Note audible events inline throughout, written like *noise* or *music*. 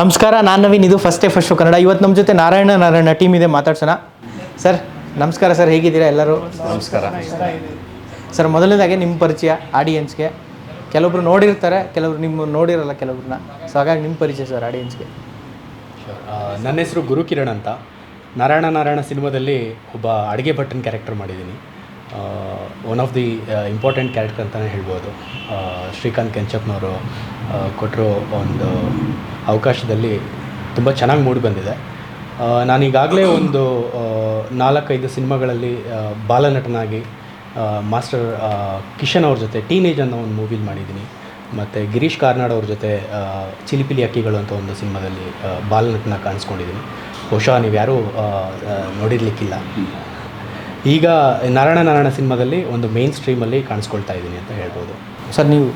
ನಮಸ್ಕಾರ ನಾನು ನವೀನ್. ಇದು first day first show Kannada. ಇವತ್ತು ನಮ್ಮ ಜೊತೆ ನಾರಾಯಣ ನಾರಾಯಣ ಟೀಮ್ ಇದೆ ಮಾತಾಡ್ಸೋಣ. ಸರ್ ನಮಸ್ಕಾರ ಸರ್ ಹೇಗಿದ್ದೀರಾ ಎಲ್ಲರೂ? ನಮಸ್ಕಾರ. ಸರ್ ಮೊದಲನೇದಾಗೆ ನಿಮ್ಮ ಪರಿಚಯ ಆಡಿಯನ್ಸ್ಗೆ ಕೆಲವೊಬ್ರು ನೋಡಿರ್ತಾರೆ ಕೆಲವರು ನಿಮ್ಮ ನೋಡಿರಲ್ಲ ಕೆಲವ್ರನ್ನ ಸೊ ಹಾಗಾಗಿ ನಿಮ್ಮ ಪರಿಚಯ ಸರ್ ಆಡಿಯನ್ಸ್ಗೆ ನನ್ನ ಹೆಸರು ಗುರುಕಿರಣ್ ಅಂತ. ನಾರಾಯಣ ನಾರಾಯಣ ಸಿನಿಮಾದಲ್ಲಿ ಒಬ್ಬ ಅಡುಗೆ ಭಟ್ಟನ ಕ್ಯಾರೆಕ್ಟರ್ ಮಾಡಿದ್ದೀನಿ. One of the important character ಅಂತಲೇ ಹೇಳ್ಬೋದು. ಶ್ರೀಕಾಂತ್ ಕೆಂಚಪ್ಪನವರು ಕೊಟ್ಟಿರೋ ಒಂದು ಅವಕಾಶದಲ್ಲಿ ತುಂಬ ಚೆನ್ನಾಗಿ ಮೂಡಿ ಬಂದಿದೆ. ನಾನೀಗಾಗಲೇ ಒಂದು ನಾಲ್ಕೈದು ಸಿನಿಮಾಗಳಲ್ಲಿ ಬಾಲನಟನಾಗಿ ಮಾಸ್ಟರ್ ಕಿಶನ್ ಅವ್ರ ಜೊತೆ, ಟೀನೇಜ್ ಅನ್ನೋ ಒಂದು ಮೂವಿಲಿ ಮಾಡಿದ್ದೀನಿ. ಮತ್ತು ಗಿರೀಶ್ ಕಾರ್ನಾಡ್ ಅವ್ರ ಜೊತೆ ಚಿಲಿಪಿಲಿ ಅಕ್ಕಿಗಳು ಅಂತ ಒಂದು ಸಿನಿಮಾದಲ್ಲಿ ಬಾಲನಟನ ಕಾಣಿಸ್ಕೊಂಡಿದ್ದೀನಿ. ಬಹುಶಃ ನೀವು ಯಾರೂ ನೋಡಿರ್ಲಿಕ್ಕಿಲ್ಲ. ಈಗ ನಾರಾಯಣ ನಾರಾಯಣ ಸಿನಿಮಾದಲ್ಲಿ ಒಂದು ಮೇನ್ ಸ್ಟ್ರೀಮಲ್ಲಿ ಕಾಣಿಸ್ಕೊಳ್ತಾ ಇದ್ದೀನಿ ಅಂತ ಹೇಳ್ಬೋದು. ಸರ್ ನೀವು?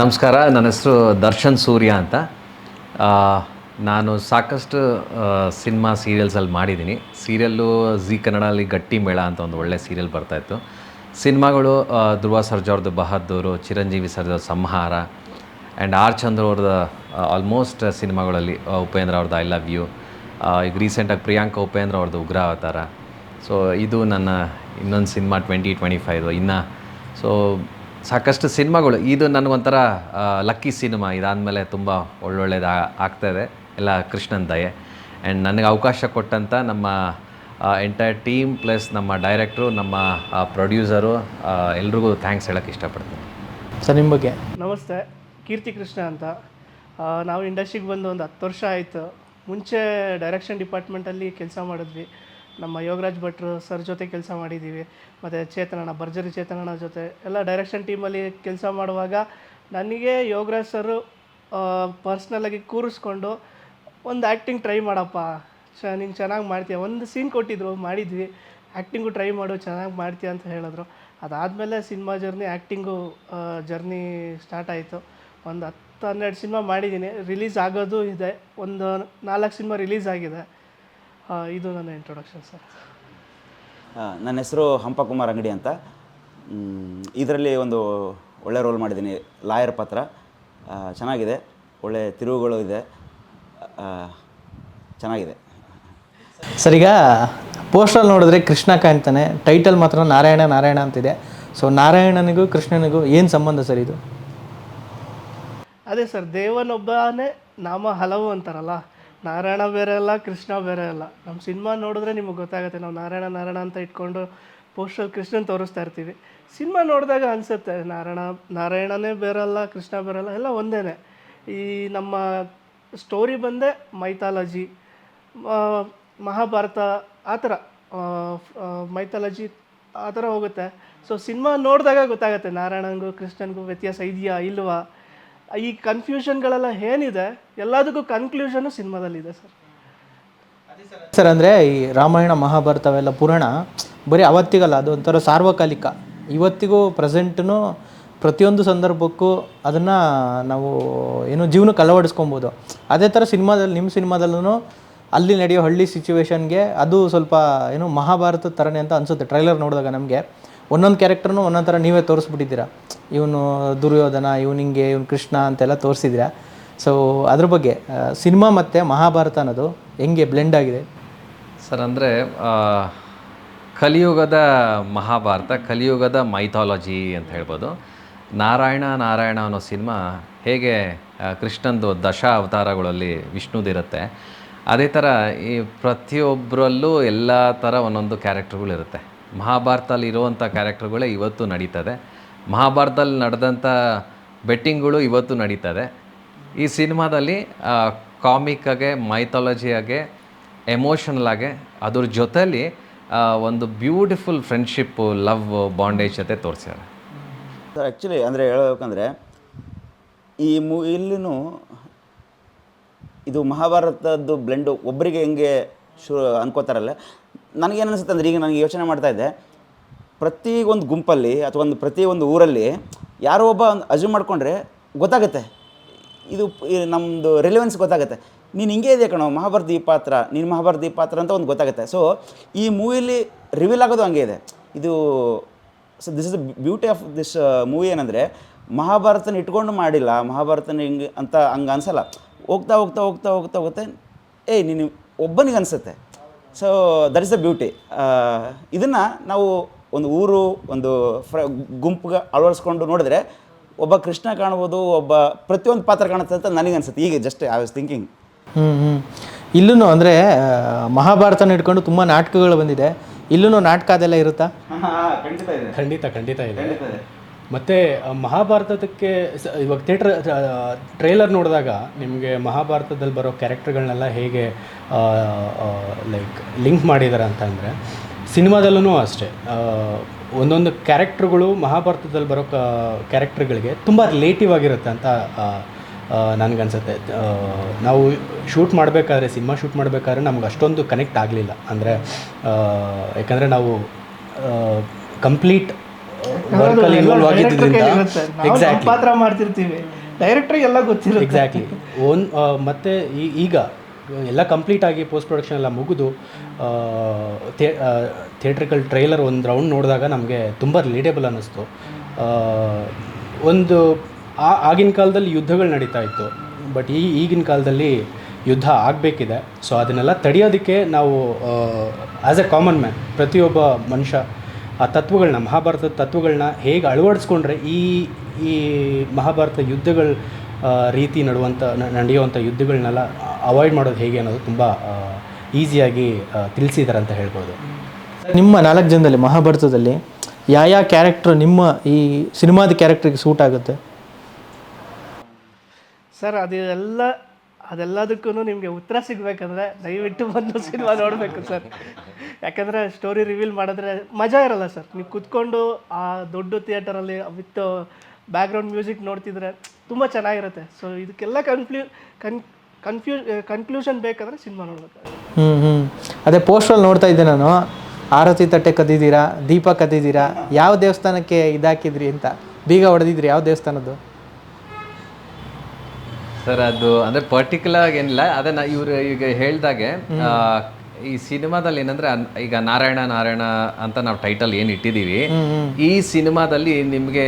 ನಮಸ್ಕಾರ ನನ್ನ ಹೆಸರು ದರ್ಶನ್ ಸೂರ್ಯ ಅಂತ. ನಾನು ಸಾಕಷ್ಟು ಸಿನಿಮಾ ಸೀರಿಯಲ್ಸಲ್ಲಿ ಮಾಡಿದ್ದೀನಿ. ಸೀರಿಯಲ್ಲು ಜಿ ಕನ್ನಡಲ್ಲಿ ಗಟ್ಟಿ ಮೇಳ ಅಂತ ಒಂದು ಒಳ್ಳೆ ಸೀರಿಯಲ್ ಬರ್ತಾಯಿತ್ತು ಸಿನಿಮಾಗಳು ಧ್ರುವ ಸರ್ಜವ್ರದ್ದು ಬಹದ್ದೂರು ಚಿರಂಜೀವಿ ಸರ್ಜಾ ಸಂಹಾರ ಆ್ಯಂಡ್ ಆರ್ ಚಂದ್ರ ಅವ್ರದ್ದು ಆಲ್ಮೋಸ್ಟ್ ಸಿನಿಮಾಗಳಲ್ಲಿ ಉಪೇಂದ್ರ ಅವ್ರದ್ದು ಐ ಲವ್ ಯು ಈಗ ರೀಸೆಂಟಾಗಿ ಪ್ರಿಯಾಂಕಾ ಉಪೇಂದ್ರ ಅವ್ರದ್ದು ಉಗ್ರ ಅವತಾರ ಸೊ ಇದು ನನ್ನ ಇನ್ನೊಂದು ಸಿನಿಮಾ ಟ್ವೆಂಟಿ ಟ್ವೆಂಟಿ ಫೈವ್ ಇನ್ನು ಸೊ ಸಾಕಷ್ಟು ಸಿನಿಮಾಗಳು ಇದು ನನಗೊಂಥರ ಲಕ್ಕಿ ಸಿನಿಮಾ. ಇದಾದಮೇಲೆ ತುಂಬ ಒಳ್ಳೊಳ್ಳೇದು ಆಗ್ತಾಯಿದೆ ಎಲ್ಲ ಕೃಷ್ಣನ್ ದಯೆ ಆ್ಯಂಡ್ ನನಗೆ ಅವಕಾಶ ಕೊಟ್ಟಂಥ ನಮ್ಮ ಎಂಟೈರ್ ಟೀಮ್ ಪ್ಲಸ್ ನಮ್ಮ ಡೈರೆಕ್ಟ್ರು ನಮ್ಮ ಪ್ರೊಡ್ಯೂಸರು ಎಲ್ರಿಗೂ ಥ್ಯಾಂಕ್ಸ್ ಹೇಳೋಕ್ಕೆ ಇಷ್ಟಪಡ್ತೀನಿ. ಸರ್ ನಿಮ್ಮ ಬಗ್ಗೆ ನಮಸ್ತೆ. ಕೀರ್ತಿ ಕೃಷ್ಣ ಅಂತ. ನಾವು ಇಂಡಸ್ಟ್ರಿಗೆ ಬಂದು ಒಂದು ಹತ್ತು ವರ್ಷ ಆಯಿತು. ಮುಂಚೆ ಡೈರೆಕ್ಷನ್ ಡಿಪಾರ್ಟ್ಮೆಂಟಲ್ಲಿ ಕೆಲಸ ಮಾಡಿದ್ವಿ. ನಮ್ಮ ಯೋಗರಾಜ್ ಭಟ್ರು ಸರ್ ಜೊತೆ ಕೆಲಸ ಮಾಡಿದ್ದೀವಿ, ಮತ್ತು ಚೇತನಣ್ಣ, ಭರ್ಜರಿ ಚೇತನಣ್ಣ ಜೊತೆ ಎಲ್ಲ ಡೈರೆಕ್ಷನ್ ಟೀಮಲ್ಲಿ ಕೆಲಸ ಮಾಡುವಾಗ ನನಗೆ ಯೋಗರಾಜ್ ಸರು ಪರ್ಸ್ನಲಾಗಿ ಕೂರಿಸ್ಕೊಂಡು ಒಂದು ಆ್ಯಕ್ಟಿಂಗ್ ಟ್ರೈ ಮಾಡಪ್ಪ ಚ ನೀನು ಚೆನ್ನಾಗಿ ಮಾಡ್ತೀಯ, ಒಂದು ಸೀನ್ ಕೊಟ್ಟಿದ್ರು, ಮಾಡಿದ್ವಿ ಆ್ಯಕ್ಟಿಂಗು ಟ್ರೈ ಮಾಡು, ಚೆನ್ನಾಗಿ ಮಾಡ್ತೀಯ ಅಂತ ಹೇಳಿದ್ರು. ಅದಾದಮೇಲೆ cinema journey acting journey start ಆಯಿತು. ಒಂದು ಹತ್ತು ಹನ್ನೆರಡು ಸಿನಿಮಾ ಮಾಡಿದ್ದೀನಿ ರಿಲೀಸ್ ಆಗೋದು ಇದೆ, ಒಂದು ನಾಲ್ಕು ಸಿನಿಮಾ ರಿಲೀಸ್ ಆಗಿದೆ. ಇದು ನನ್ನ ಇಂಟ್ರೊಡಕ್ಷನ್ ಸರ್ ನನ್ನ ಹೆಸರು ಹಂಪ ಕುಮಾರ್ ಅಂಗಡಿ ಅಂತ. ಇದರಲ್ಲಿ ಒಂದು ಒಳ್ಳೆ ರೋಲ್ ಮಾಡಿದ್ದೀನಿ. ಲಾಯರ್ ಪಾತ್ರ. ಆ, ಚೆನ್ನಾಗಿದೆ. ಒಳ್ಳೆ ತಿರುವುಗಳು ಇದೆ. ಆ, ಚೆನ್ನಾಗಿದೆ. ಸರ್ ಈಗ ಪೋಸ್ಟಲ್ಲಿ ನೋಡಿದ್ರೆ ಕೃಷ್ಣ ಕಾಣ್ತಾನೆ ಟೈಟಲ್ ಮಾತ್ರ ನಾರಾಯಣ ನಾರಾಯಣ ಅಂತಿದೆ. ಸೊ ನಾರಾಯಣನಿಗೂ ಕೃಷ್ಣನಿಗೂ ಏನು ಸಂಬಂಧ ಸರ್ ಇದು? ಅದೇ ಸರ್ ದೇವನೊಬ್ಬನೇ ನಾಮ ಹಲವು ಅಂತಾರಲ್ಲ. ನಾರಾಯಣ ಬೇರೆ ಅಲ್ಲ, ಕೃಷ್ಣ ಬೇರೆ ಅಲ್ಲ. ನಮ್ಮ ಸಿನಿಮಾ ನೋಡಿದ್ರೆ ನಿಮಗೆ ಗೊತ್ತಾಗುತ್ತೆ, ನಾವು ನಾರಾಯಣ ನಾರಾಯಣ ಅಂತ ಇಟ್ಕೊಂಡು ಪೋಸ್ಟರ್ ಕೃಷ್ಣನ್ ತೋರಿಸ್ತಾ ಇರ್ತೀವಿ. ಸಿನಿಮಾ ನೋಡಿದಾಗ ಅನಿಸುತ್ತೆ, ನಾರಾಯಣ, ನಾರಾಯಣನೇ ಬೇರಲ್ಲ ಕೃಷ್ಣ ಬೇರಲ್ಲ ಎಲ್ಲ ಒಂದೇ ಈ ನಮ್ಮ ಸ್ಟೋರಿ ಬಂದೇ ಮೈಥಾಲಜಿ ಮಹಾಭಾರತ, ಆ ಥರ ಮೈಥಾಲಜಿ ಆ ಥರ ಹೋಗುತ್ತೆ. ಸೊ ಸಿನಿಮಾ ನೋಡಿದಾಗ ಗೊತ್ತಾಗುತ್ತೆ ನಾರಾಯಣನಿಗೂ ಕೃಷ್ಣನಿಗೂ ವ್ಯತ್ಯಾಸ ಇದೆಯಾ, ಇಲ್ವಾ? ಈ ಕನ್ಫ್ಯೂಷನ್ಗಳೆಲ್ಲ ಏನಿದೆ, ಎಲ್ಲದಕ್ಕೂ ಕನ್ಕ್ಲೂಷನು ಸಿನಿಮಾದಲ್ಲಿದೆ ಸರ್. ಸರ್ ಅಂದರೆ ಈ ರಾಮಾಯಣ ಮಹಾಭಾರತವೆಲ್ಲ ಪುರಾಣ, ಬರೀ ಅವತ್ತಿಗಲ್ಲ ಅದು ಒಂಥರ ಸಾರ್ವಕಾಲಿಕ. ಇವತ್ತಿಗೂ ಪ್ರೆಸೆಂಟ್ನು ಪ್ರತಿಯೊಂದು ಸಂದರ್ಭಕ್ಕೂ ಅದನ್ನು ನಾವು ಏನು ಜೀವನಕ್ಕೆ ಅಳವಡಿಸ್ಕೊಬೋದು. ಅದೇ ಥರ ಸಿನಿಮಾದಲ್ಲಿ, ನಿಮ್ಮ ಸಿನಿಮಾದಲ್ಲೂ ಅಲ್ಲಿ ನಡೆಯೋ ಹಳ್ಳಿ ಸಿಚುವೇಶನ್ಗೆ ಅದು ಸ್ವಲ್ಪ ಏನು ಮಹಾಭಾರತದ ಥರನೇ ಅಂತ ಅನಿಸುತ್ತೆ ಟ್ರೈಲರ್ ನೋಡಿದಾಗ ನಮಗೆ. ಒಂದೊಂದು ಕ್ಯಾರೆಕ್ಟರ್ನು ಒಂದೊಂದು ಥರ ನೀವೇ ತೋರಿಸ್ಬಿಟ್ಟಿದ್ದೀರಾ. ಇವನು ದುರ್ಯೋಧನ, ಇವನು ಹಿಂಗೆ, ಇವನು ಕೃಷ್ಣ ಅಂತೆಲ್ಲ ತೋರಿಸಿದ್ದೀರಾ. ಸೊ ಅದ್ರ ಬಗ್ಗೆ ಸಿನಿಮಾ ಮತ್ತು ಮಹಾಭಾರತ ಅನ್ನೋದು ಹೆಂಗೆ ಬ್ಲೆಂಡ್ ಆಗಿದೆ? ಸರ್, ಅಂದರೆ ಕಲಿಯುಗದ ಮಹಾಭಾರತ, ಕಲಿಯುಗದ ಮೈಥಾಲಜಿ ಅಂತ ಹೇಳ್ಬೋದು. ನಾರಾಯಣ ನಾರಾಯಣ ಅನ್ನೋ ಸಿನಿಮಾ ಹೇಗೆ ಕೃಷ್ಣಂದು ದಶ ಅವತಾರಗಳಲ್ಲಿ ವಿಷ್ಣುದಿರುತ್ತೆ ಅದೇ ಥರ ಈ ಪ್ರತಿಯೊಬ್ಬರಲ್ಲೂ ಎಲ್ಲ ಥರ ಒಂದೊಂದು ಕ್ಯಾರೆಕ್ಟರ್ಗಳಿರುತ್ತೆ ಮಹಾಭಾರತದಲ್ಲಿ ಇರುವಂಥ ಕ್ಯಾರೆಕ್ಟರ್ಗಳೇ ಇವತ್ತು ನಡೀತದೆ. ಮಹಾಭಾರತದಲ್ಲಿ ನಡೆದಂಥ ಬೆಟ್ಟಿಂಗ್ಗಳು ಇವತ್ತು ನಡೀತದೆ. ಈ ಸಿನಿಮಾದಲ್ಲಿ ಕಾಮಿಕ್ಕಾಗೆ ಮೈಥಾಲಜಿಯಾಗೆ ಎಮೋಷನಲ್ ಆಗಿ ಅದ್ರ ಜೊತೆಯಲ್ಲಿ ಒಂದು ಬ್ಯೂಟಿಫುಲ್ ಫ್ರೆಂಡ್ಶಿಪ್ಪು ಲವ್ ಬಾಂಡೇಜ್ ಜೊತೆ ತೋರಿಸ್ಯಾರೆ. ಸರ್ ಆ್ಯಕ್ಚುಲಿ ಅಂದರೆ ಹೇಳಬೇಕಂದ್ರೆ, ಈ ಮೂ, ಇಲ್ಲಿನೂ ಇದು ಮಹಾಭಾರತದ್ದು ಬ್ಲೆಂಡು ಒಬ್ಬರಿಗೆ ಹೆಂಗೆ ಶು ಅನ್ಕೋತಾರಲ್ಲ ನನಗೇನು ಅನಿಸುತ್ತೆ ಅಂದರೆ ಈಗ ನನಗೆ ಯೋಚನೆ ಮಾಡ್ತಾ ಇದ್ದೆ ಪ್ರತಿ ಒಂದು ಗುಂಪಲ್ಲಿ ಅಥವಾ ಒಂದು ಪ್ರತಿ ಒಂದು ಊರಲ್ಲಿ ಯಾರೋ ಒಬ್ಬ ಅಜ್ಯೂಮ್ ಮಾಡಿಕೊಂಡ್ರೆ ಗೊತ್ತಾಗುತ್ತೆ. ಇದು ನಮ್ಮದು ರಿಲೆವೆನ್ಸ್ ಗೊತ್ತಾಗುತ್ತೆ. ನೀನು ಹಿಂಗೆ ಇದೆ ಕಣೋ, ಮಹಾಭಾರತ ಈ ಪಾತ್ರ, ನೀನು ಮಹಾಭಾರತ ಈ ಪಾತ್ರ ಅಂತ ಒಂದು ಗೊತ್ತಾಗುತ್ತೆ. ಸೊ ಈ ಮೂವಿಲಿ ರಿವೀಲ್ ಆಗೋದು ಹಂಗೆ ಇದೆ. ಇದು so this is the beauty of this movie ಏನಂದರೆ, ಮಹಾಭಾರತನ ಇಟ್ಕೊಂಡು ಮಾಡಿಲ್ಲ, ಮಹಾಭಾರತನ ಹಿಂಗೆ ಅಂತ ಹಂಗೆ ಅನಿಸಲ್ಲ. ಹೋಗ್ತಾ ಹೋಗ್ತಾ ಹೋಗ್ತಾ ಹೋಗ್ತಾ ಹೋಗುತ್ತೆ. ಏಯ್, ನೀನು ಒಬ್ಬನಿಗೆ ಅನಿಸುತ್ತೆ so that is the beauty ಇದನ್ನು ನಾವು ಒಂದು ಊರು ಒಂದು ಫ್ರ ಗುಂಪಿಗೆ ಅಳವಡಿಸ್ಕೊಂಡು ನೋಡಿದ್ರೆ ಒಬ್ಬ ಕೃಷ್ಣ ಕಾಣ್ಬೋದು ಒಬ್ಬ ಪ್ರತಿಯೊಂದು ಪಾತ್ರ ಕಾಣುತ್ತೆ ಅಂತ ನನಗೆ ಅನಿಸುತ್ತೆ. ಈಗ ಜಸ್ಟ್ ಐ ವಾಸ್ ಥಿಂಕಿಂಗ್ ಹ್ಞೂ ಹ್ಞೂ ಇಲ್ಲೂ ಅಂದರೆ ಮಹಾಭಾರತನ ಇಟ್ಕೊಂಡು ತುಂಬ ನಾಟಕಗಳು ಬಂದಿದೆ. ಇಲ್ಲೂ ನಾಟಕ ಅದೆಲ್ಲ ಇರುತ್ತಾ? *laughs* ಖಂಡಿತ ಇದೆ. ಖಂಡಿತ ಖಂಡಿತ ಇದೆ. ಮತ್ತು ಮಹಾಭಾರತಕ್ಕೆ ಸ- ಇವಾಗ ಥಿಯೇಟ್ರ್ ಟ್ರೇಲರ್ ನೋಡಿದಾಗ ನಿಮಗೆ ಮಹಾಭಾರತದಲ್ಲಿ ಬರೋ ಕ್ಯಾರೆಕ್ಟರ್ಗಳನ್ನೆಲ್ಲ ಹೇಗೆ ಲೈಕ್ ಲಿಂಕ್ ಮಾಡಿದ್ದಾರೆ ಅಂತ ಅಂದರೆ ಸಿನಿಮಾದಲ್ಲೂ ಅಷ್ಟೇ. ಒಂದೊಂದು ಕ್ಯಾರೆಕ್ಟ್ರುಗಳು ಮಹಾಭಾರತದಲ್ಲಿ ಬರೋ ಕ್ಯಾರೆಕ್ಟರ್ಗಳಿಗೆ ತುಂಬ ರಿಲೇಟಿವ್ ಆಗಿರುತ್ತೆ ಅಂತ ನನಗನ್ಸುತ್ತೆ. ನಾವು ಶೂಟ್ ಮಾಡಬೇಕಾದ್ರೆ, ಸಿನಿಮಾ ಶೂಟ್ ಮಾಡಬೇಕಾದ್ರೆ ನಮ್ಗೆ ಅಷ್ಟೊಂದು ಕನೆಕ್ಟ್ ಆಗಲಿಲ್ಲ. ಅಂದರೆ ಯಾಕಂದರೆ ನಾವು ಕಂಪ್ಲೀಟ್ ವರ್ಕಲ್ಲಿ ಇನ್ವಾಲ್ವ್ ಆಗಿದ್ದರಿಂದ ಎಕ್ಸಾಕ್ಟ್ಲಿ ಪಾತ್ರ ಮಾಡ್ತಿರ್ತೀವಿ. ಡೈರೆಕ್ಟ್ರಿಗೆ ಎಲ್ಲ ಗೊತ್ತಿರುತ್ತೆ. ಎಕ್ಸಾಕ್ಟ್ಲಿ ಓನ್ ಮತ್ತು ಈಗ ಎಲ್ಲ ಕಂಪ್ಲೀಟ್ ಆಗಿ ಪೋಸ್ಟ್ ಪ್ರೊಡಕ್ಷನ್ ಎಲ್ಲ ಮುಗಿದು ಥಿಯೇಟ್ರಿಕಲ್ ಟ್ರೈಲರ್ ಒಂದು ರೌಂಡ್ ನೋಡಿದಾಗ ನಮಗೆ ತುಂಬ ರಿಲೇಟೇಬಲ್ ಅನ್ನಿಸ್ತು. ಒಂದು ಆ ಆಗಿನ ಕಾಲದಲ್ಲಿ ಯುದ್ಧಗಳು ನಡೀತಾ ಇತ್ತು. ಬಟ್ ಈ ಈಗಿನ ಕಾಲದಲ್ಲಿ ಯುದ್ಧ ಆಗಬೇಕಿದೆ. ಸೊ ಅದನ್ನೆಲ್ಲ ತಡೆಯೋದಕ್ಕೆ ನಾವು ಆ್ಯಸ್ ಎ ಕಾಮನ್ ಮ್ಯಾನ್ ಪ್ರತಿಯೊಬ್ಬ ಮನುಷ್ಯ ಆ ತತ್ವಗಳನ್ನ ಮಹಾಭಾರತದ ತತ್ವಗಳನ್ನ ಹೇಗೆ ಅಳವಡಿಸ್ಕೊಂಡ್ರೆ ಈ ಈ ಮಹಾಭಾರತ ಯುದ್ಧಗಳ ರೀತಿ ನಡುವಂಥ ನ- ನಡೆಯುವಂಥ ಯುದ್ಧಗಳನ್ನೆಲ್ಲ ಅವಾಯ್ಡ್ ಮಾಡೋದು ಹೇಗೆ ಅನ್ನೋದು ತುಂಬ ಈಸಿಯಾಗಿ ತಿಳಿಸಿದ್ದಾರೆ ಅಂತ ಹೇಳ್ಬೋದು. ನಿಮ್ಮ ನಾಲ್ಕು ಜನದಲ್ಲಿ ಮಹಾಭಾರತದಲ್ಲಿ ಯಾವ ಯಾವ ಕ್ಯಾರೆಕ್ಟ್ರ್ ನಿಮ್ಮ ಈ ಸಿನಿಮಾದ ಕ್ಯಾರೆಕ್ಟ್ರಿಗೆ ಸೂಟ್ ಆಗುತ್ತೆ? ಸರ್ ಅದೆಲ್ಲ ಅದೆಲ್ಲದಕ್ಕೂ ನಿಮಗೆ ಉತ್ತರ ಸಿಗಬೇಕಂದ್ರೆ ದಯವಿಟ್ಟು ಬಂದು ಸಿನಿಮಾ ನೋಡಬೇಕು ಸರ್. ಯಾಕಂದರೆ ಸ್ಟೋರಿ ರಿವೀಲ್ ಮಾಡಿದ್ರೆ ಮಜಾ ಇರಲ್ಲ ಸರ್. ನೀವು ಕುತ್ಕೊಂಡು ಆ ದೊಡ್ಡ ಥಿಯೇಟರಲ್ಲಿ ವಿತ್ ಬ್ಯಾಕ್ಗ್ರೌಂಡ್ ಮ್ಯೂಸಿಕ್ ನೋಡ್ತಿದ್ರೆ ತುಂಬ ಚೆನ್ನಾಗಿರುತ್ತೆ. ಸೊ ಇದಕ್ಕೆಲ್ಲ ಕನ್ಫ್ಲೂ ಕನ್ ಕನ್ಫ್ಯೂ ಕನ್ಕ್ಲೂಷನ್ ಬೇಕಂದ್ರೆ ಸಿನಿಮಾ ನೋಡಬೇಕು. ಹ್ಞೂ ಹ್ಞೂ ಅದೇ ಪೋಸ್ಟ್ರಲ್ಲಿ ನೋಡ್ತಾ ಇದ್ದೆ ನಾನು. ಆರತಿ ತಟ್ಟೆ ಕದ್ದಿದ್ದೀರಾ, ದೀಪ ಕದ್ದಿದ್ದೀರಾ, ಯಾವ ದೇವಸ್ಥಾನಕ್ಕೆ ಇದಾಕಿದ್ರಿ ಅಂತ. ಬೀಗ ಹೊಡೆದಿದ್ರಿ ಯಾವ ದೇವಸ್ಥಾನದ್ದು? ಸರ್ ಅದು ಅಂದ್ರೆ ಪರ್ಟಿಕ್ಯುಲರ್ ಏನಿಲ್ಲ. ಅದನ್ನ ಇವರು ಈಗ ಹೇಳ್ದಾಗೆ ಈ ಸಿನಿಮಾದಲ್ಲಿ ಏನಂದ್ರೆ ಈಗ ನಾರಾಯಣ ನಾರಾಯಣ ಅಂತ ನಾವು ಟೈಟಲ್ ಏನ್ ಇಟ್ಟಿದೀವಿ ಈ ಸಿನಿಮಾದಲ್ಲಿ ನಿಮ್ಗೆ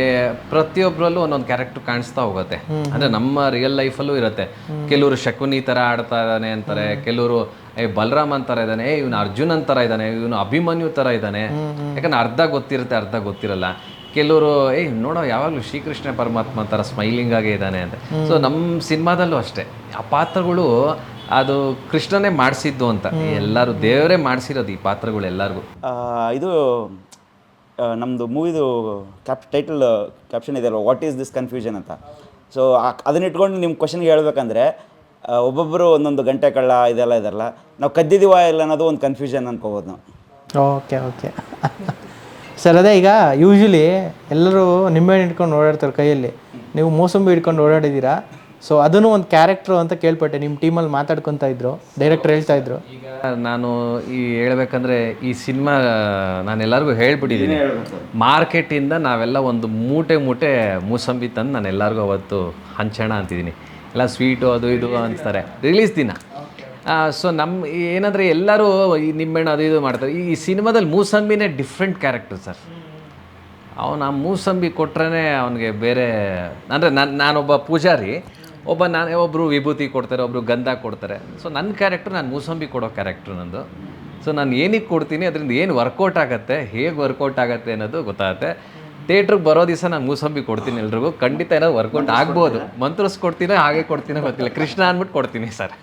ಪ್ರತಿಯೊಬ್ಬರಲ್ಲೂ ಒಂದೊಂದು ಕ್ಯಾರೆಕ್ಟರ್ ಕಾಣಿಸ್ತಾ ಹೋಗುತ್ತೆ. ಅಂದ್ರೆ ನಮ್ಮ ರಿಯಲ್ ಲೈಫಲ್ಲೂ ಇರುತ್ತೆ. ಕೆಲವರು ಶಕುನಿ ತರ ಆಡ್ತಾ ಇದ್ದಾನೆ ಅಂತಾರೆ ಕೆಲವರು ಏ ಬಲರಾಮ್ ಅಂತಾರ ಇದ್ದಾನೆ ಏ ಇವನು ಅರ್ಜುನ್ ಅಂತರ ಇದ್ದಾನೆ ಇವನು ಅಭಿಮನ್ಯು ತರ ಇದ್ದಾನೆ. ಯಾಕಂದ್ರೆ ಅರ್ಧ ಗೊತ್ತಿರುತ್ತೆ ಅರ್ಧ ಗೊತ್ತಿರಲ್ಲ. ಕೆಲವರು ಏಯ್ ನೋಡೋ ಯಾವಾಗಲೂ ಶ್ರೀಕೃಷ್ಣ ಪರಮಾತ್ಮ ಥರ ಸ್ಮೈಲಿಂಗ್ ಆಗೇ ಇದ್ದಾನೆ ಅಂತ. ಸೊ ನಮ್ಮ ಸಿನಿಮಾದಲ್ಲೂ ಅಷ್ಟೇ. ಆ ಪಾತ್ರಗಳು ಅದು ಕೃಷ್ಣನೇ ಮಾಡಿಸಿದ್ದು ಅಂತ. ಎಲ್ಲರೂ ದೇವರೇ ಮಾಡಿಸಿರೋದು ಈ ಪಾತ್ರಗಳು ಎಲ್ಲರಿಗೂ. ಇದು ನಮ್ಮದು ಮೂವಿದು ಕ್ಯಾಪ್ ಟೈಟಲ್ ಕ್ಯಾಪ್ಷನ್ ಇದೆಯಲ್ಲ ವಾಟ್ ಈಸ್ ದಿಸ್ ಕನ್ಫ್ಯೂಷನ್ ಅಂತ. ಸೊ ಅದನ್ನ ಇಟ್ಕೊಂಡು ನಿಮ್ಮ ಕ್ವಶನ್ಗೆ ಹೇಳ್ಬೇಕಂದ್ರೆ ಒಬ್ಬೊಬ್ಬರು ಒಂದೊಂದು ಗಂಟೆ ಕಳ್ಳ ಇದೆಲ್ಲ ಇದೆಲ್ಲ ನಾವು ಕದ್ದಿದ್ದೀವ ಇಲ್ಲ ಅನ್ನೋದು ಒಂದು ಕನ್ಫ್ಯೂಷನ್ ಅನ್ಕೋಬೋದು ನಾವು. Okay okay. ಸರ್ ಅದೇ ಈಗ ಯೂಶ್ವಲಿ ಎಲ್ಲರೂ ನಿಂಬೆಹಣ್ಣು ಹಿಡ್ಕೊಂಡು ಓಡಾಡ್ತಾರೆ ಕೈಯಲ್ಲಿ. ನೀವು ಮೋಸಂಬಿ ಹಿಡ್ಕೊಂಡು ಓಡಾಡಿದ್ದೀರಾ? ಸೊ ಅದನ್ನು ಒಂದು ಕ್ಯಾರೆಕ್ಟ್ರು ಅಂತ ಕೇಳ್ಪಟ್ಟೆ. ನಿಮ್ಮ ಟೀಮಲ್ಲಿ ಮಾತಾಡ್ಕೊತಾ ಇದ್ರು ಡೈರೆಕ್ಟರ್ ಹೇಳ್ತಾ ಇದ್ರು. ಈಗ ನಾನು ಈ ಹೇಳ್ಬೇಕಂದ್ರೆ ಈ ಸಿನಿಮಾ ನಾನು ಎಲ್ಲರಿಗೂ ಹೇಳ್ಬಿಟ್ಟಿದ್ದೀನಿ. ಮಾರ್ಕೆಟಿಂದ ನಾವೆಲ್ಲ ಒಂದು ಮೂಟೆ ಮೂಟೆ ಮೂಸಂಬಿ ತಂದು ನಾನು ಎಲ್ಲರಿಗೂ ಅವತ್ತು ಹಂಚೋಣ ಅಂತಿದ್ದೀನಿ. ಎಲ್ಲ ಸ್ವೀಟು ಅದು ಇದು ಅಂತಾರೆ. ರಿಲೀಸ್ ದಿನ. ಸೊ ನಮ್ಮ ಏನಂದರೆ ಎಲ್ಲರೂ ಈ ಅದು ಇದು ಮಾಡ್ತಾರೆ. ಈ ಸಿನಿಮಾದಲ್ಲಿ ಮೂಸಂಬಿನೇ ಡಿಫ್ರೆಂಟ್ ಕ್ಯಾರೆಕ್ಟರ್ ಸರ್ ಅವನು ಆ ಮೂಸಂಬಿ ಕೊಟ್ರೇ ಅವನಿಗೆ ಬೇರೆ, ಅಂದರೆ ನಾನು, ನಾನೊಬ್ಬ ಪೂಜಾರಿ, ಒಬ್ಬ ನಾನು ಒಬ್ಬರು ವಿಭೂತಿ ಕೊಡ್ತಾರೆ ಒಬ್ಬರು ಗಂಧ ಕೊಡ್ತಾರೆ. ಸೊ ನನ್ನ ಕ್ಯಾರೆಕ್ಟರ್ ನಾನು ಮೂಸಂಬಿ ಕೊಡೋ ಕ್ಯಾರೆಕ್ಟರ್ ನಂದು. ಸೊ ನಾನು ಏನಕ್ಕೆ ಕೊಡ್ತೀನಿ, ಅದರಿಂದ ಏನು ವರ್ಕೌಟ್ ಆಗುತ್ತೆ, ಹೇಗೆ ವರ್ಕೌಟ್ ಆಗುತ್ತೆ ಅನ್ನೋದು ಗೊತ್ತಾಗುತ್ತೆ. ಥಿಯೇಟ್ರಿಗೆ ಬರೋ ದಿವಸ ನಾನು ಮೂಸಂಬಿ ಕೊಡ್ತೀನಿ ಎಲ್ರಿಗೂ. ಖಂಡಿತ ಏನೋ ವರ್ಕೌಟ್ ಆಗ್ಬೋದು. ಮಂತ್ರಸ್ ಕೊಡ್ತೀನೋ ಹಾಗೆ ಕೊಡ್ತೀನೋ ಗೊತ್ತಿಲ್ಲ. ಕೃಷ್ಣ ಅಂದ್ಬಿಟ್ಟು ಕೊಡ್ತೀನಿ ಸರ್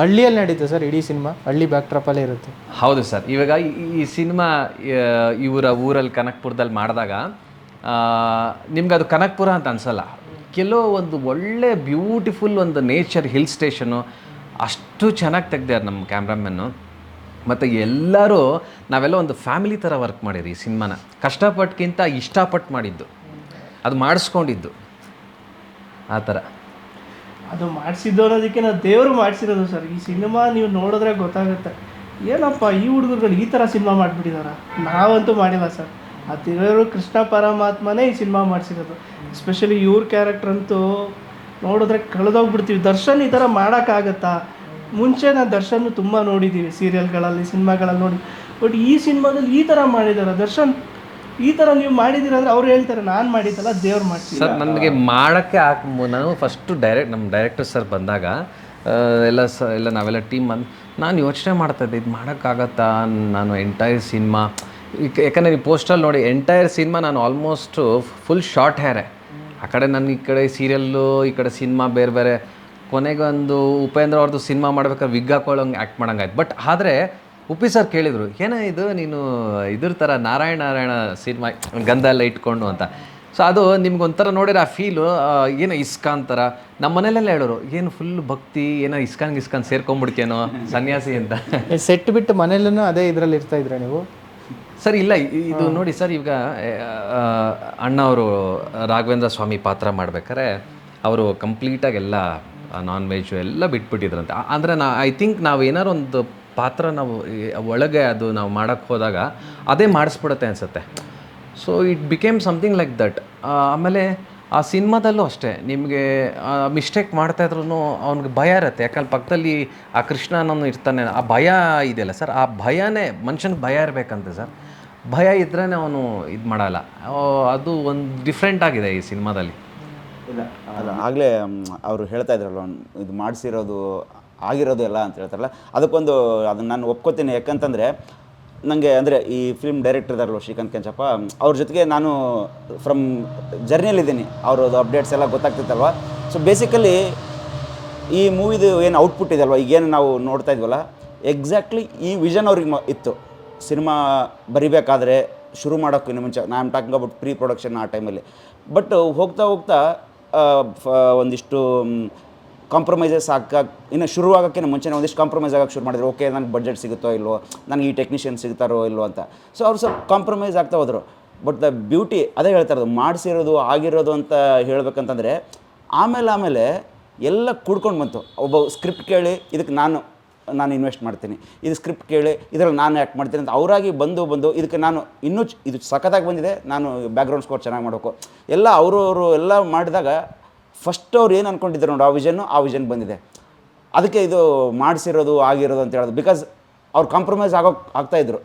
ಹಳ್ಳಿಯಲ್ಲಿ ನಡೀತೆ ಸರ್ ಇಡೀ ಸಿನಿಮಾ. ಹಳ್ಳಿ ಬ್ಯಾಕ್ಟ್ರಾಪಲ್ಲೇ ಇರುತ್ತೆ. ಹೌದು ಸರ್. ಇವಾಗ ಈ- ಈ ಸಿನಿಮಾ ಇವರ ಊರಲ್ಲಿ ಕನಕ್ಪುರದಲ್ಲಿ ಮಾಡಿದಾಗ ನಿಮ್ಗೆ ಅದು ಕನಕ್ಪುರ ಅಂತ ಅನ್ಸಲ್ಲ. ಕೆಲವು ಒಂದು ಒಳ್ಳೆ ಬ್ಯೂಟಿಫುಲ್ ಒಂದು ನೇಚರ್ ಹಿಲ್ ಸ್ಟೇಷನು ಅಷ್ಟು ಚೆನ್ನಾಗಿ ತೆಗ್ದಾರೆ ನಮ್ಮ ಕ್ಯಾಮ್ರಾಮನ್ನು ಮತ್ತು ಎಲ್ಲರೂ ನಾವೆಲ್ಲ ಒಂದು ಫ್ಯಾಮಿಲಿ ಥರ ವರ್ಕ್ ಮಾಡಿರಿ ಈ ಸಿನಿಮಾನ. ಕಷ್ಟಪಟ್ಟಕ್ಕಿಂತ ಇಷ್ಟಪಟ್ಟು ಮಾಡಿದ್ದು. ಅದು ಮಾಡಿಸ್ಕೊಂಡಿದ್ದು. ಆ ಥರ. ಅದು ಮಾಡಿಸಿದ್ದು ಅನ್ನೋದಕ್ಕೆ ನಾವು ದೇವರು ಮಾಡಿಸಿರೋದು ಸರ್. ಈ ಸಿನಿಮಾ ನೀವು ನೋಡಿದ್ರೆ ಗೊತ್ತಾಗುತ್ತೆ. ಏನಪ್ಪ, ಈ ಹುಡುಗರುಗಳು ಈ ಥರ ಸಿನಿಮಾ ಮಾಡಿಬಿಟ್ಟಿದಾರ? ನಾವಂತೂ ಮಾಡಿಲ್ಲ ಸರ್. ಆ ದೇವರು ಕೃಷ್ಣ ಪರಮಾತ್ಮನೇ ಈ ಸಿನಿಮಾ ಮಾಡಿಸಿರೋದು. ಎಸ್ಪೆಷಲಿ ಇವ್ರ ಕ್ಯಾರೆಕ್ಟರ್ ಅಂತೂ ನೋಡಿದ್ರೆ ಕಳೆದೋಗ್ಬಿಡ್ತೀವಿ. ದರ್ಶನ್ ಈ ಥರ ಮಾಡೋಕ್ಕಾಗತ್ತಾ? ಮುಂಚೆ ನಾನು ದರ್ಶನ್ ತುಂಬ ನೋಡಿದ್ದೀವಿ ಸೀರಿಯಲ್ಗಳಲ್ಲಿ ಸಿನಿಮಾಗಳಲ್ಲಿ ನೋಡಿ. ಬಟ್ ಈ ಸಿನಿಮಾದಲ್ಲಿ ಈ ಥರ ಮಾಡಿದ್ದಾರೆ ದರ್ಶನ್ ಈ ಥರ ನೀವು ಮಾಡಿದ್ದೀರ ಅಂದರೆ ಅವ್ರು ಹೇಳ್ತಾರೆ, ನಾನು ಮಾಡಿದ್ದಲ್ಲ ದೇವ್ರು ಮಾಡ್ತೀನಿ ಸರ್, ನನಗೆ ಮಾಡೋಕ್ಕೆ ನಾನು ಫಸ್ಟು ಡೈರೆಕ್ಟ್ ನಮ್ಮ ಡೈರೆಕ್ಟರ್ ಸರ್ ಬಂದಾಗ ಎಲ್ಲ ಸ ಎಲ್ಲ ನಾವೆಲ್ಲ ಟೀಮ್ ಬಂದು, ನಾನು ಯೋಚನೆ ಮಾಡ್ತಾ ಇದ್ದೆ, ಇದು ಮಾಡೋಕ್ಕಾಗತ್ತಾ? ನಾನು ಎಂಟೈರ್ ಸಿನಿಮಾ ಯಾಕಂದರೆ ನೀವು ಪೋಸ್ಟಲ್ಲಿ ನೋಡಿ ಎಂಟೈರ್ ಸಿನಿಮಾ ನಾನು ಆಲ್ಮೋಸ್ಟು ಫುಲ್ ಶಾರ್ಟ್ ಹೇರೆ ಆ ಕಡೆ ನನ್ನ ಈ ಕಡೆ ಸೀರಿಯಲ್ಲು ಈ ಕಡೆ ಸಿನಿಮಾ ಬೇರೆ ಬೇರೆ. ಕೊನೆಗೊಂದು ಉಪೇಂದ್ರ ಅವ್ರದ್ದು ಸಿನಿಮಾ ಮಾಡ್ಬೇಕಾದ್ರೆ ವಿಗ್ ಹಾಕೊಳ್ಳೋಂಗೆ ಆ್ಯಕ್ಟ್ ಮಾಡೋಂಗಾಯ್ತು. ಬಟ್ ಆದರೆ ಉಪ್ಪಿ ಸರ್ ಕೇಳಿದರು ಏನ ಇದು ನೀನು ಇದ್ರ ಥರ ನಾರಾಯಣ ನಾರಾಯಣ ಸಿನಿಮಾ ಗಂಧ ಎಲ್ಲ ಇಟ್ಕೊಂಡು ಅಂತ. ಸೊ ಅದು ನಿಮ್ಗೆ ಒಂಥರ ನೋಡಿದ್ರೆ ಆ ಫೀಲು ಏನೋ ಇಸ್ಕಾನ್ ಥರ ನಮ್ಮ ಮನೇಲೆಲ್ಲ ಹೇಳೋರು ಏನು ಫುಲ್ ಭಕ್ತಿ ಏನೋ ಇಸ್ಕಾನ್ ಇಸ್ಕಾನ್ ಸೇರ್ಕೊಂಡ್ಬಿಡ್ತೇನೋ ಸನ್ಯಾಸಿ ಅಂತ. ಸೆಟ್ ಬಿಟ್ಟು ಮನೇಲೂ ಅದೇ ಇದರಲ್ಲಿ ಇರ್ತಾ ಇದ್ರ ನೀವು? ಸರ್ ಇಲ್ಲ ಇದು ನೋಡಿ ಸರ್ ಈಗ ಅಣ್ಣ ಅವರು ರಾಘವೇಂದ್ರ ಸ್ವಾಮಿ ಪಾತ್ರ ಮಾಡ್ಬೇಕಾರೆ ಅವರು ಕಂಪ್ಲೀಟಾಗಿ ಎಲ್ಲ ನಾನ್ ವೆಜ್ ಎಲ್ಲ ಬಿಟ್ಬಿಟ್ಟಿದ್ರಂತೆ. ಅಂದರೆ ನಾ ಐ ಥಿಂಕ್ ನಾವು ಏನಾರು ಒಂದು ಪಾತ್ರ ನಾವು ಒಳಗೆ ಅದು ನಾವು ಮಾಡೋಕ್ಕೆ ಹೋದಾಗ ಅದೇ ಮಾಡಿಸ್ಬಿಡುತ್ತೆ ಅನಿಸುತ್ತೆ. So it became something like that ಆಮೇಲೆ ಆ ಸಿನಿಮಾದಲ್ಲೂ ಅಷ್ಟೇ, ನಿಮಗೆ ಮಿಸ್ಟೇಕ್ ಮಾಡ್ತಾ ಇದ್ರೂ ಅವ್ನಿಗೆ ಭಯ ಇರುತ್ತೆ. ಯಾಕಂದ್ರೆ ಪಕ್ಕದಲ್ಲಿ ಆ ಕೃಷ್ಣ ಅನ್ನೋನು ಇರ್ತಾನೆ, ಆ ಭಯ ಇದೆಯಲ್ಲ ಸರ್? ಆ ಭಯನೇ, ಮನುಷ್ಯನಿಗೆ ಭಯ ಇರಬೇಕಂತೆ ಸರ್. ಭಯ ಇದ್ರೇ ಅವನು ಇದು ಮಾಡಲ್ಲ. ಅದು ಒಂದು ಡಿಫ್ರೆಂಟ್ ಆಗಿದೆ ಈ ಸಿನಿಮಾದಲ್ಲಿ. ಇಲ್ಲ ಆಗಲೇ, ಅವರು ಹೇಳ್ತಾ ಇದ್ರಲ್ಲ ಇದು ಮಾಡಿಸಿರೋದು ಆಗಿರೋದು ಎಲ್ಲ ಅಂತ ಹೇಳ್ತಾರಲ್ಲ, ಅದಕ್ಕೊಂದು ಅದನ್ನು ನಾನು ಒಪ್ಕೋತೀನಿ. ಯಾಕಂತಂದರೆ ನನಗೆ ಅಂದರೆ ಈ ಫಿಲ್ಮ್ ಡೈರೆಕ್ಟರ್ ಇದಾರಲ್ಲ ಶ್ರೀಕಾಂತ್ ಕೆಂಚಪ್ಪ, ಅವ್ರ ಜೊತೆಗೆ ನಾನು ಫ್ರಮ್ ಜರ್ನಿಯಲ್ಲಿದ್ದೀನಿ ಅವ್ರದ್ದು ಅಪ್ಡೇಟ್ಸ್ ಎಲ್ಲ ಗೊತ್ತಾಗ್ತಿತ್ತಲ್ವ? ಸೊ ಬೇಸಿಕಲಿ ಈ ಮೂವಿದು ಏನು ಔಟ್ಪುಟ್ ಈಗ ಈಗೇನು ನಾವು ನೋಡ್ತಾ ಇದ್ವಲ್ಲ ಎಕ್ಸಾಕ್ಟ್ಲಿ ಈ ವಿಷನ್ ಅವ್ರಿಗೆ ಇತ್ತು. ಸಿನಿಮಾ ಬರಿಬೇಕಾದ್ರೆ ಶುರು ಮಾಡೋಕ್ಕಿಂತ ಮುಂಚೆ ನಾ am talking about pre production ಆ ಟೈಮಲ್ಲಿ ಬಟ್ ಹೋಗ್ತಾ ಹೋಗ್ತಾ ಒಂದಿಷ್ಟು ಕಾಂಪ್ರಮೈಸಸ್ ಹಾಕಕ್ಕೆ ಇನ್ನು ಶುರು ಮುಂಚೆನೇ ಒಂದಿಷ್ಟು ಕಾಂಪ್ರಮೈಸ್ ಆಗೋಕ್ಕೆ ಶುರು ಮಾಡಿದ್ರು. ಓಕೆ ನನಗೆ ಬಜೆಟ್ ಸಿಗುತ್ತೋ ಇಲ್ವೋ, ನನಗೆ ಈ ಟೆಕ್ನಿಷಿಯನ್ ಸಿಗ್ತಾರೋ ಇಲ್ವೋ ಅಂತ. ಸೊ ಅವ್ರು ಸ್ವಲ್ಪ ಕಾಂಪ್ರಮೈಸ್ ಆಗ್ತಾ ಹೋದರು. ಬಟ್ ದ ಬ್ಯೂಟಿ ಅದೇ ಹೇಳ್ತಾ ಇರೋದು, ಮಾಡಿಸಿರೋದು, ಆಗಿರೋದು ಅಂತ ಹೇಳಬೇಕಂತಂದರೆ, ಆಮೇಲೆ ಆಮೇಲೆ ಎಲ್ಲ ಕೂಡ್ಕೊಂಡು ಬಂತು. ಒಬ್ಬ ಸ್ಕ್ರಿಪ್ಟ್ ಕೇಳಿ ಇದಕ್ಕೆ ನಾನು ನಾನು ಇನ್ವೆಸ್ಟ್ ಮಾಡ್ತೀನಿ. ಇದು ಸ್ಕ್ರಿಪ್ಟ್ ಕೇಳಿ, ಇದರಲ್ಲಿ ನಾನು ಆ್ಯಕ್ಟ್ ಮಾಡ್ತೀನಿ ಅಂತ ಅವರಾಗಿ ಬಂದು ಬಂದು, ಇದಕ್ಕೆ ನಾನು ಇನ್ನೂ ಇದು ಸಖತ್ತಾಗಿ ಬಂದಿದೆ. ನಾನು ಬ್ಯಾಕ್ಗ್ರೌಂಡ್ ಸ್ಕೋರ್ ಚೆನ್ನಾಗಿ ಮಾಡಬೇಕು. ಎಲ್ಲ ಅವರು ಅವರು ಎಲ್ಲ ಮಾಡಿದಾಗ ಫಸ್ಟ್ ಅವ್ರು ಏನು ಅಂದ್ಕೊಂಡಿದ್ದಾರೆ ನೋಡಿ ಆ ವಿಷನ್ನು ಆ ವಿಷನ್ ಬಂದಿದೆ. ಅದಕ್ಕೆ ಇದು ಮಾಡಿಸಿರೋದು ಆಗಿರೋದು ಅಂತ ಹೇಳೋದು. ಬಿಕಾಸ್ ಅವ್ರು ಕಾಂಪ್ರಮೈಸ್ ಆಗೋ ಆಗ್ತಾಯಿದ್ರು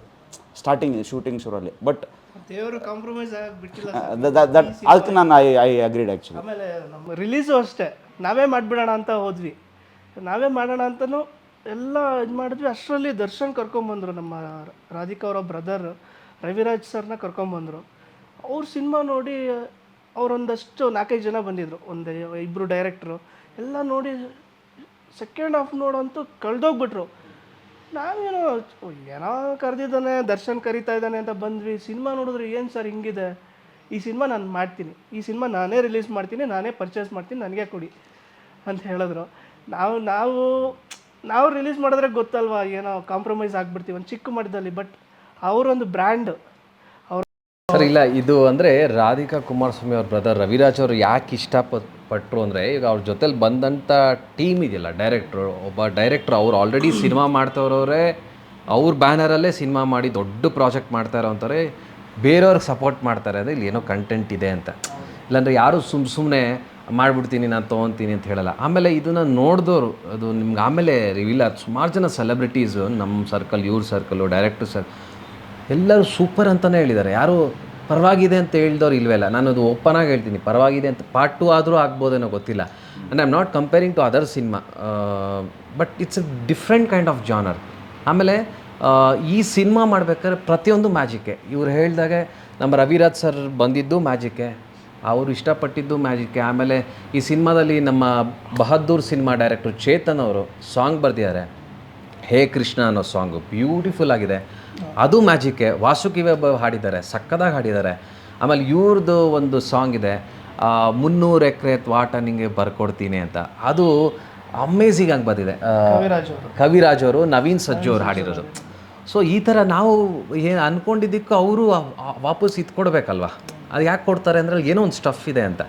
ಸ್ಟಾರ್ಟಿಂಗ್ ಶೂಟಿಂಗ್ ಶುರುವಲ್ಲಿ. ಬಟ್ ದೇವರು ಕಾಂಪ್ರಮೈಸ್ ಬಿಟ್ಟಿಲ್ಲ ದಟ್ ಅದಕ್ಕೆ ನಾನು ಐ ಐ ಅಗ್ರೀಡ್ ಆ್ಯಕ್ಚುಲಿ ಆಮೇಲೆ ನಮ್ಮ ರಿಲೀಸು ಅಷ್ಟೇ. ನಾವೇ ಮಾಡಿಬಿಡೋಣ ಅಂತ ಹೋದ್ವಿ. ನಾವೇ ಮಾಡೋಣ ಅಂತಲೂ ಎಲ್ಲ ಇದು ಮಾಡಿದ್ವಿ. ಅಷ್ಟರಲ್ಲಿ ದರ್ಶನ್ ಕರ್ಕೊಂಬಂದರು ನಮ್ಮ ರಾಧಿಕಾ ಅವರ ಬ್ರದರ್ ರವಿರಾಜ್ ಸರ್ನ ಕರ್ಕೊಂಬಂದರು ಅವ್ರ ಸಿನಿಮಾ ನೋಡಿ ಅವರೊಂದಷ್ಟು ನಾಲ್ಕೈದು ಜನ ಬಂದಿದ್ರು. ಒಂದು ಇಬ್ಬರು ಡೈರೆಕ್ಟ್ರು ಎಲ್ಲ ನೋಡಿ ಸೆಕೆಂಡ್ ಹಾಫ್ ನೋಡಂತೂ ಕಳೆದೋಗ್ಬಿಟ್ರು. ನಾವೇನೋ ಏನೋ ಕರೆದಿದ್ದಾನೆ, ದರ್ಶನ್ ಕರಿತಾ ಇದ್ದಾನೆ ಅಂತ ಬಂದ್ವಿ. ಸಿನಿಮಾ ನೋಡಿದ್ರೆ ಏನು ಸರ್ ಹಿಂಗಿದೆ? ಈ ಸಿನಿಮಾ ನಾನು ಮಾಡ್ತೀನಿ. ಈ ಸಿನಿಮಾ ನಾನೇ ರಿಲೀಸ್ ಮಾಡ್ತೀನಿ, ನಾನೇ ಪರ್ಚೇಸ್ ಮಾಡ್ತೀನಿ, ನನಗೆ ಕೊಡಿ ಅಂತ ಹೇಳಿದ್ರು. ನಾವು ನಾವು ನಾವು ರಿಲೀಸ್ ಮಾಡಿದ್ರೆ ಗೊತ್ತಲ್ವಾ, ಏನೋ ಕಾಂಪ್ರಮೈಸ್ ಆಗ್ಬಿಡ್ತೀವಿ. ಒಂದು ಚಿಕ್ಕ ಮಟ್ಟದಲ್ಲಿ ಬಟ್ ಅವರೊಂದು ಬ್ರ್ಯಾಂಡ್ ಸರ್, ಇಲ್ಲ, ಇದು ಅಂದರೆ ರಾಧಿಕಾ ಕುಮಾರಸ್ವಾಮಿ ಅವ್ರ ಬ್ರದರ್ ರವಿರಾಜ್ ಅವರು ಯಾಕೆ ಇಷ್ಟಪಟ್ಟರು ಪಟ್ಟರು ಅಂದರೆ ಈಗ ಅವ್ರ ಜೊತೆಲಿ ಬಂದಂಥ ಟೀಮ್ ಇದೆಯಲ್ಲ ಡೈರೆಕ್ಟ್ರು ಒಬ್ಬ ಡೈರೆಕ್ಟ್ರು ಅವ್ರು ಆಲ್ರೆಡಿ ಸಿನಿಮಾ ಮಾಡ್ತವ್ರವ್ರೆ, ಅವ್ರ ಬ್ಯಾನರಲ್ಲೇ ಸಿನಿಮಾ ಮಾಡಿ ದೊಡ್ಡ ಪ್ರಾಜೆಕ್ಟ್ ಮಾಡ್ತಾ ಅಂತಾರೆ ಬೇರೆಯವ್ರಿಗೆ ಸಪೋರ್ಟ್ ಮಾಡ್ತಾರೆ ಅಂದರೆ ಇಲ್ಲಿ ಏನೋ ಕಂಟೆಂಟ್ ಇದೆ ಅಂತ. ಇಲ್ಲಾಂದರೆ ಯಾರು ಸುಮ್ಮ ಸುಮ್ಮನೆ ಮಾಡಿಬಿಡ್ತೀನಿ, ನಾನು ತೊಗೊತೀನಿ ಅಂತ ಹೇಳಲ್ಲ. ಆಮೇಲೆ ಇದನ್ನು ನೋಡಿದವರು ಅದು ನಿಮ್ಗೆ ಆಮೇಲೆ ರಿವೀಲ್ ಆದ ಸುಮಾರು ಜನ ಸೆಲೆಬ್ರಿಟೀಸು ನಮ್ಮ ಸರ್ಕಲ್ ಇವ್ರ ಸರ್ಕಲ್ಲು ಡೈರೆಕ್ಟರ್ ಸರ್ ಎಲ್ಲರೂ ಸೂಪರ್ ಅಂತಲೇ ಹೇಳಿದ್ದಾರೆ. ಯಾರು ಪರವಾಗಿದೆ ಅಂತ ಹೇಳಿದವ್ರು ಇಲ್ಲ ನಾನು ಅದು ಓಪನ್ ಆಗಿ ಹೇಳ್ತೀನಿ. ಪರವಾಗಿದೆ ಅಂತ ಪಾರ್ಟ್ ಟು ಆದರೂ ಆಗ್ಬೋದೇನೋ ಗೊತ್ತಿಲ್ಲ. And I am not comparing to other cinema but it's a different kind of genre ಆಮೇಲೆ ಈ ಸಿನಿಮಾ ಮಾಡ್ಬೇಕಾದ್ರೆ ಪ್ರತಿಯೊಂದು ಮ್ಯಾಜಿಕ್ಕೆ ಇವ್ರು ಹೇಳಿದಾಗೆ ನಮ್ಮ ರವಿರಾಜ್ ಸರ್ ಬಂದಿದ್ದು ಮ್ಯಾಜಿಕ್ಕೆ ಅವರು ಇಷ್ಟಪಟ್ಟಿದ್ದು ಮ್ಯಾಜಿಕ್ಕೆ ಆಮೇಲೆ ಈ ಸಿನಿಮಾದಲ್ಲಿ ನಮ್ಮ ಬಹದ್ದೂರ್ ಸಿನಿಮಾ ಡೈರೆಕ್ಟರ್ ಚೇತನ್ ಅವರು ಸಾಂಗ್ ಬರೆದಿದ್ದಾರೆ. ಹೇ ಕೃಷ್ಣ ಅನ್ನೋ ಸಾಂಗು ಬ್ಯೂಟಿಫುಲ್ ಆಗಿದೆ. ಅದು ಮ್ಯಾಜಿಕ್ಕೆ ವಾಸುಕಿವೆ ಹಾಡಿದ್ದಾರೆ ಸಕ್ಕದಾಗಿ ಹಾಡಿದ್ದಾರೆ. ಆಮೇಲೆ ಇವ್ರದ್ದು ಒಂದು ಸಾಂಗ್ ಇದೆ ಮುನ್ನೂರು ಎಕರೆ ತ್ವಾಟ ನಿಂಗೆ ಬರ್ಕೊಡ್ತೀನಿ ಅಂತ. ಅದು ಅಮೇಝಿಂಗ್ ಆಗಿ ಬಂದಿದೆ. ಕವಿರಾಜ್ ಅವರು. ನವೀನ್ ಸಜ್ಜು ಅವ್ರು ಹಾಡಿರೋದು. ಸೊ ಈ ಥರ ನಾವು ಏನು ಅಂದ್ಕೊಂಡಿದ್ದಕ್ಕೂ ಅವರು ವಾಪಸ್ ಇತ್ಕೊಡ್ಬೇಕಲ್ವಾ ಅದು ಯಾಕೆ ಕೊಡ್ತಾರೆ ಅಂದರೆ ಏನೋ ಒಂದು ಸ್ಟಫ್ ಇದೆ ಅಂತ.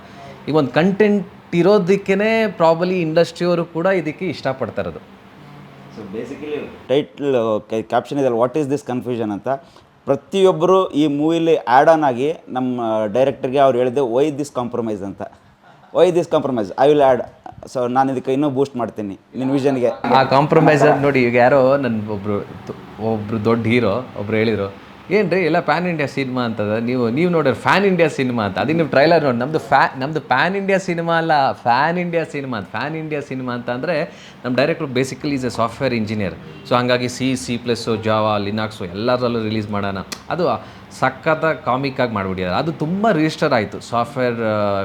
ಈ ಒಂದು ಕಂಟೆಂಟ್ ಇರೋದಕ್ಕೇ ಪ್ರಾಬಲಿ ಇಂಡಸ್ಟ್ರಿಯವರು ಕೂಡ ಇದಕ್ಕೆ ಇಷ್ಟಪಡ್ತಾ ಇರೋದು. ಸೊ ಬೇಸಿಕಲಿ ಟೈಟ್ಲ್ ಕ್ಯಾಪ್ಷನ್ ಇದೆಲ್ಲ ವಾಟ್ ಈಸ್ ದಿಸ್ ಕನ್ಫ್ಯೂಷನ್ ಅಂತ. ಪ್ರತಿಯೊಬ್ಬರು ಈ ಮೂವಿಲಿ ಆ್ಯಡ್ ಆನ್ ಆಗಿ ನಮ್ಮ ಡೈರೆಕ್ಟರ್ಗೆ ಅವ್ರು ಹೇಳಿದ್ದು ವೈ ದಿಸ್ ಕಾಂಪ್ರಮೈಸ್ ಅಂತ. Why this compromise I will add so ನಾನು ಇದಕ್ಕೆ ಇನ್ನೂ ಬೂಸ್ಟ್ ಮಾಡ್ತೀನಿ ನಿನ್ನ ವಿಷನ್ಗೆ ಆ ಕಾಂಪ್ರಮೈಸ್ ನೋಡಿ ಈಗ ಯಾರೋ ನನ್ನ ಒಬ್ಬರು ಒಬ್ಬರು ಒಬ್ರು ದೊಡ್ಡ ಹೀರೋ ಒಬ್ರು ಹೇಳಿದರು ಏನು ರೀ ಎಲ್ಲ ಪ್ಯಾನ್ ಇಂಡಿಯಾ ಸಿನಿಮಾ ಅಂತದ? ನೀವು ನೀವು ನೋಡಿದ್ರೆ ಫ್ಯಾನ್ ಇಂಡಿಯಾ ಸಿನಿಮಾ ಅಂತ. ಅದಕ್ಕೆ ನೀವು ಟ್ರೈಲರ್ ನೋಡಿ. ನಮ್ಮದು ಫ್ಯಾ ನಮ್ಮದು ಪ್ಯಾನ್ ಇಂಡಿಯಾ ಸಿನಿಮಾ ಅಲ್ಲ ಫ್ಯಾನ್ ಇಂಡಿಯಾ ಸಿನಿಮಾ ಅಂತ. ಫ್ಯಾನ್ ಇಂಡಿಯಾ ಸಿನಿಮಾ ಅಂತ ಅಂದರೆ ನಮ್ಮ director basically is a software engineer so ಹಂಗಾಗಿ C C plus Java Linux ಎಲ್ಲದರಲ್ಲೂ ರಿಲೀಸ್ ಮಾಡೋಣ. ಅದು ಸಖತ್ತ ಆಗಿ ಮಾಡಿಬಿಟ್ಟಿದ್ದಾರೆ ಅದು ತುಂಬ ರಿಜಿಸ್ಟರ್ ಆಯಿತು ಸಾಫ್ಟ್ವೇರ್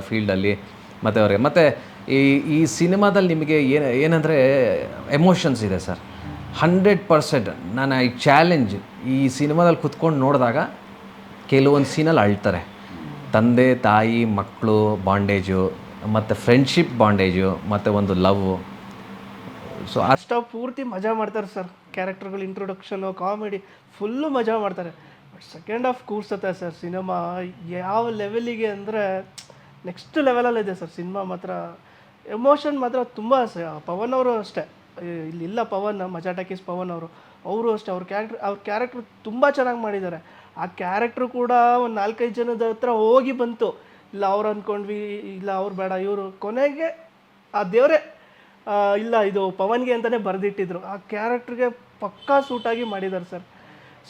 ಫೀಲ್ಡಲ್ಲಿ ಮತ್ತು ಅವ್ರಿಗೆ ಮತ್ತು ಈ ಈ ಸಿನಿಮಾದಲ್ಲಿ ನಿಮಗೆ ಏನು, ಏನಂದರೆ ಎಮೋಷನ್ಸ್ ಇದೆ ಸರ್. ಹಂಡ್ರೆಡ್ ಪರ್ಸೆಂಟ್ ನಾನು ಐ ಚಾಲೆಂಜ್ ಈ ಸಿನಿಮಾದಲ್ಲಿ ಕುತ್ಕೊಂಡು ನೋಡಿದಾಗ ಕೆಲವೊಂದು ಸೀನಲ್ಲಿ ಅಳ್ತಾರೆ. ತಂದೆ, ತಾಯಿ, ಮಕ್ಕಳು ಬಾಂಡೇಜು ಮತ್ತು ಫ್ರೆಂಡ್ಶಿಪ್ ಬಾಂಡೇಜು ಮತ್ತು ಒಂದು ಲವ್ ಸೊ ಅಷ್ಟ ಪೂರ್ತಿ ಮಜಾ ಮಾಡ್ತಾರೆ ಸರ್ ಕ್ಯಾರೆಕ್ಟರ್ಗಳು ಇಂಟ್ರೊಡಕ್ಷನು ಕಾಮಿಡಿ ಫುಲ್ಲು ಮಜಾ ಮಾಡ್ತಾರೆ. ಬಟ್ ಸೆಕೆಂಡ್ ಹಾಫ್ ಕೂರ್ಸತ್ತೆ ಸರ್ ಸಿನಿಮಾ ಯಾವ ಲೆವೆಲಿಗೆ ಅಂದರೆ ನೆಕ್ಸ್ಟ್ ಲೆವೆಲಲ್ಲಿದೆ ಸರ್ ಸಿನಿಮಾ ಮಾತ್ರ. ಎಮೋಷನ್ ಮಾತ್ರ ತುಂಬ ಪವನ್ ಅವರು ಅಷ್ಟೇ. ಇಲ್ಲಿಲ್ಲ ಪವನ್, ಮಜಾ ಟಾಕೀಸ್ ಪವನ್ ಅವರು. ಅವರು ಅಷ್ಟೇ ಅವ್ರ ಕ್ಯಾರೆಕ್ಟರ್ ಅವ್ರ ಕ್ಯಾರೆಕ್ಟರ್ ತುಂಬ ಚೆನ್ನಾಗಿ ಮಾಡಿದ್ದಾರೆ. ಆ ಕ್ಯಾರೆಕ್ಟ್ರು ಕೂಡ ಒಂದು ನಾಲ್ಕೈದು ಜನದ ಹತ್ರ ಹೋಗಿ ಬಂತು. ಇಲ್ಲ ಅವ್ರು ಅಂದ್ಕೊಂಡ್ವಿ ಇಲ್ಲ ಅವ್ರು ಬೇಡ ಇವರು ಕೊನೆಗೆ ಆ ದೇವರೇ ಇಲ್ಲ ಇದು ಪವನ್ಗೆ ಅಂತಲೇ ಬರೆದಿಟ್ಟಿದ್ರು. ಆ ಕ್ಯಾರೆಕ್ಟ್ರಿಗೆ ಪಕ್ಕಾ ಸೂಟಾಗಿ ಮಾಡಿದ್ದಾರೆ ಸರ್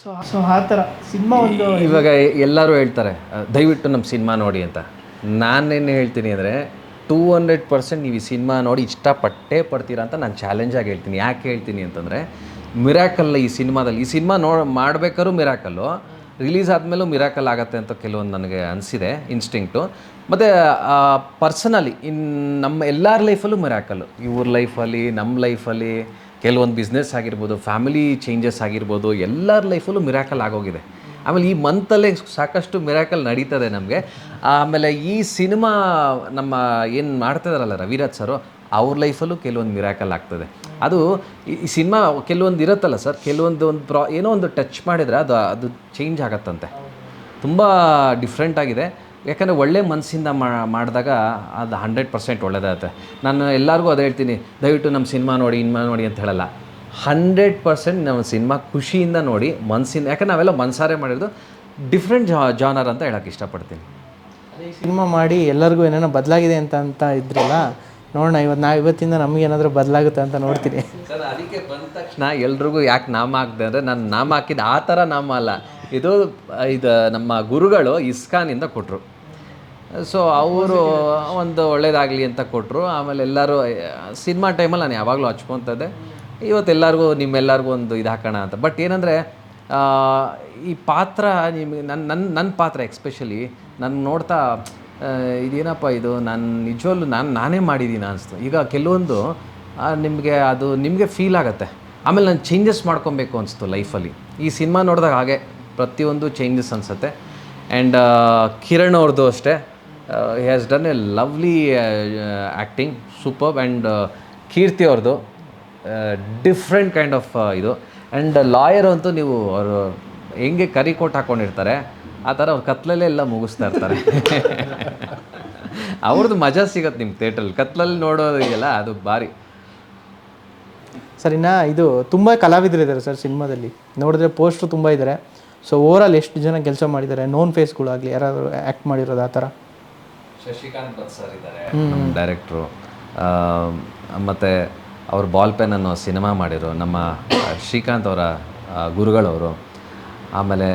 ಸೊ ಸೊ ಆ ಥರ ಸಿನಿಮಾ ಒಂದು ಇವಾಗ ಎಲ್ಲರೂ ಹೇಳ್ತಾರೆ ದಯವಿಟ್ಟು ನಮ್ಮ ಸಿನಿಮಾ ನೋಡಿ ಅಂತ. ನಾನೇನು ಹೇಳ್ತೀನಿ ಅಂದರೆ ಟೂ ಹಂಡ್ರೆಡ್ ಪರ್ಸೆಂಟ್ ನೀವು ಈ ಸಿನಿಮಾ ನೋಡಿ ಇಷ್ಟಪಟ್ಟೇ ಪಡ್ತೀರಾ ಅಂತ ನಾನು ಚಾಲೆಂಜಾಗಿ ಹೇಳ್ತೀನಿ. ಯಾಕೆ ಹೇಳ್ತೀನಿ ಅಂತಂದರೆ ಮಿರಾಕಲ್ ಈ ಸಿನಿಮಾದಲ್ಲಿ, ಈ ಸಿನಿಮಾ ನೋ, ಮಾಡ್ಬೇಕಾದ್ರೂ ಮಿರಾಕಲ್ಲು. ರಿಲೀಸ್ ಆದಮೇಲೂ ಮಿರಾಕಲ್ ಆಗುತ್ತೆ ಅಂತ ಕೆಲವೊಂದು ನನಗೆ ಅನಿಸಿದೆ ಇನ್ಸ್ಟಿಂಕ್ಟು ಮತ್ತು ಪರ್ಸನಲಿ ಇನ್ ನಮ್ಮ ಎಲ್ಲರ ಲೈಫಲ್ಲೂ ಮಿರಾಕಲ್ಲು. ಇವ್ರ ಲೈಫಲ್ಲಿ ನಮ್ಮ ಲೈಫಲ್ಲಿ ಕೆಲವೊಂದು ಬಿಸ್ನೆಸ್ ಆಗಿರ್ಬೋದು ಫ್ಯಾಮಿಲಿ ಚೇಂಜಸ್ ಆಗಿರ್ಬೋದು, ಎಲ್ಲರ ಲೈಫಲ್ಲೂ ಮಿರಾಕಲ್ ಆಗೋಗಿದೆ. ಆಮೇಲೆ ಈ ಮಂತಲ್ಲೇ ಸಾಕಷ್ಟು ಮಿರಾಕಲ್ ನಡೀತದೆ ನಮಗೆ. ಆಮೇಲೆ ಈ ಸಿನಿಮಾ ನಮ್ಮ ಏನು ಮಾಡ್ತಿದಾರಲ್ಲ ರವಿರಾಜ್ ಸರು, ಅವ್ರ ಲೈಫಲ್ಲೂ ಕೆಲವೊಂದು ಮಿರಾಕಲ್ ಆಗ್ತದೆ. ಅದು ಈ ಸಿನಿಮಾ ಕೆಲವೊಂದು ಇರುತ್ತಲ್ಲ ಸರ್, ಕೆಲವೊಂದು ಒಂದು ಪ್ರಾ ಏನೋ ಒಂದು ಟಚ್ ಮಾಡಿದರೆ ಅದು ಅದು ಚೇಂಜ್ ಆಗತ್ತಂತೆ. ತುಂಬ ಡಿಫ್ರೆಂಟ್ ಆಗಿದೆ. ಯಾಕಂದರೆ ಒಳ್ಳೆ ಮನಸ್ಸಿಂದ ಮಾಡಿದಾಗ ಅದು ಹಂಡ್ರೆಡ್ ಪರ್ಸೆಂಟ್ ಒಳ್ಳೆಯದಾಗುತ್ತೆ ನಾನು ಎಲ್ಲರಿಗೂ ಅದು ಹೇಳ್ತೀನಿ, ದಯವಿಟ್ಟು ನಮ್ಮ ಸಿನಿಮಾ ನೋಡಿ, ಇನ್ಮಾ ನೋಡಿ ಅಂತ ಹೇಳಲ್ಲ. ಹಂಡ್ರೆಡ್ ಪರ್ಸೆಂಟ್ ನಮ್ಮ ಸಿನಿಮಾ ಖುಷಿಯಿಂದ ನೋಡಿ ಮನಸ್ಸಿಂದ ಯಾಕಂದ್ರೆ ನಾವೆಲ್ಲ ಮನಸಾರೆ ಮಾಡಿರೋದು ಡಿಫ್ರೆಂಟ್ ಜಾ ಜಾನರ್ ಅಂತ ಹೇಳೋಕ್ಕೆ ಇಷ್ಟಪಡ್ತೀನಿ. ಸಿನಿಮಾ ಮಾಡಿ ಎಲ್ಲರಿಗೂ ಏನೇನೋ ಬದಲಾಗಿದೆ ಅಂತ ಅಂತ ಇದ್ರಲ್ಲ ನೋಡೋಣ ಇವತ್ತು ನಾವು ಇವತ್ತಿಂದ ನಮಗೇನಾದರೂ ಬದಲಾಗುತ್ತೆ ಅಂತ ನೋಡ್ತೀನಿ. ಸರ್, ಅದಕ್ಕೆ ಬಂದ ತಕ್ಷಣ ಎಲ್ರಿಗೂ ಯಾಕೆ ನಾಮ ಹಾಕಿದೆ ಅಂದರೆ ನಾನು ನಾಮ ಹಾಕಿದ ಆ ಥರ ನಾಮ ಅಲ್ಲ. ಇದು ಇದು ನಮ್ಮ ಗುರುಗಳು ಇಸ್ಕಾನಿಂದ ಕೊಟ್ಟರು ಸೊ, ಅವರು ಒಂದು ಒಳ್ಳೇದಾಗಲಿ ಅಂತ ಕೊಟ್ಟರು ಆಮೇಲೆ ಎಲ್ಲರೂ, ಸಿನಿಮಾ ಟೈಮಲ್ಲಿ ನಾನು ಯಾವಾಗಲೂ ಹಚ್ಕೊತದೆ ಇವತ್ತು ಎಲ್ಲರಿಗೂ, ನಿಮ್ಮೆಲ್ಲರಿಗೂ ಒಂದು ಇದು ಹಾಕೋಣ ಅಂತ. ಬಟ್ ಏನಂದರೆ ಈ ಪಾತ್ರ ನಿಮಗೆ ನನ್ನ ನನ್ನ ನನ್ನ ಪಾತ್ರ ಎಕ್ಸ್ಪೆಷಲಿ ನಾನು ನೋಡ್ತಾ ಇದೇನಪ್ಪ ಇದು? ನಾನು ನಿಜವಲ್ಲೂ ನಾನು, ನಾನೇ ಮಾಡಿದ್ದೀನಿ ಅನಿಸ್ತು. ಈಗ ಕೆಲವೊಂದು ನಿಮಗೆ ಅದು ನಿಮಗೆ ಫೀಲ್ ಆಗುತ್ತೆ. ಆಮೇಲೆ ನಾನು ಚೇಂಜಸ್ ಮಾಡ್ಕೊಬೇಕು ಅನಿಸ್ತು ಲೈಫಲ್ಲಿ ಈ ಸಿನಿಮಾ ನೋಡಿದಾಗ ಹಾಗೆ ಪ್ರತಿಯೊಂದು ಚೇಂಜಸ್ ಅನಿಸುತ್ತೆ. ಆ್ಯಂಡ್ ಕಿರಣ್ ಅವ್ರದ್ದು ಅಷ್ಟೇ. He has done a lovely acting super and Keerthi ಅವ್ರದ್ದು ಡಿಫ್ರೆಂಟ್ ಕೈಂಡ್ ಆಫ್ ಇದು. ಆ್ಯಂಡ್ ಲಾಯರ್ ಅಂತೂ ನೀವು ಅವರು ಹೆಂಗೆ ಕರಿ ಕೋಟ್ ಹಾಕ್ಕೊಂಡಿರ್ತಾರೆ ಆ ಥರ ಅವ್ರು ಕತ್ಲಲ್ಲೇ ಎಲ್ಲ ಮುಗಿಸ್ತಾ ಇರ್ತಾರೆ. ಅವ್ರದ್ದು ಮಜಾ ಸಿಗತ್ತೆ ನಿಮ್ಮ ಥಿಯೇಟ್ರಲ್ಲಿ. ಕತ್ಲಲ್ಲಿ ನೋಡೋದಿಗೆಲ್ಲ ಅದು ಭಾರಿ. ಸರ್ ಇನ್ನು ಇದು ತುಂಬ ಕಲಾವಿದರಿದ್ದಾರೆ ಸರ್ ಸಿನಿಮಾದಲ್ಲಿ. ನೋಡಿದ್ರೆ ಪೋಸ್ಟ್ರು ತುಂಬ ಇದ್ದಾರೆ ಸೊ ಓವರಾಲ್ ಎಷ್ಟು ಜನ ಕೆಲಸ ಮಾಡಿದ್ದಾರೆ ನೋನ್ ಫೇಸ್ಗಳಾಗಲಿ ಯಾರಾದರೂ ಆ್ಯಕ್ಟ್ ಮಾಡಿರೋದು ಆ ಥರ? ಶಶಿಕಾಂತ್ ಭಟ್ ಸರ್ ಇದ್ದಾರೆ ನಮ್ಮ ಡೈರೆಕ್ಟ್ರು ಮತ್ತು ಅವ್ರ ಬಾಲ್ ಪೆನ್ ಅನ್ನೋ ಸಿನಿಮಾ ಮಾಡಿರೋ ನಮ್ಮ ಶ್ರೀಕಾಂತ್ ಅವರ ಗುರುಗಳವರು. ಆಮೇಲೆ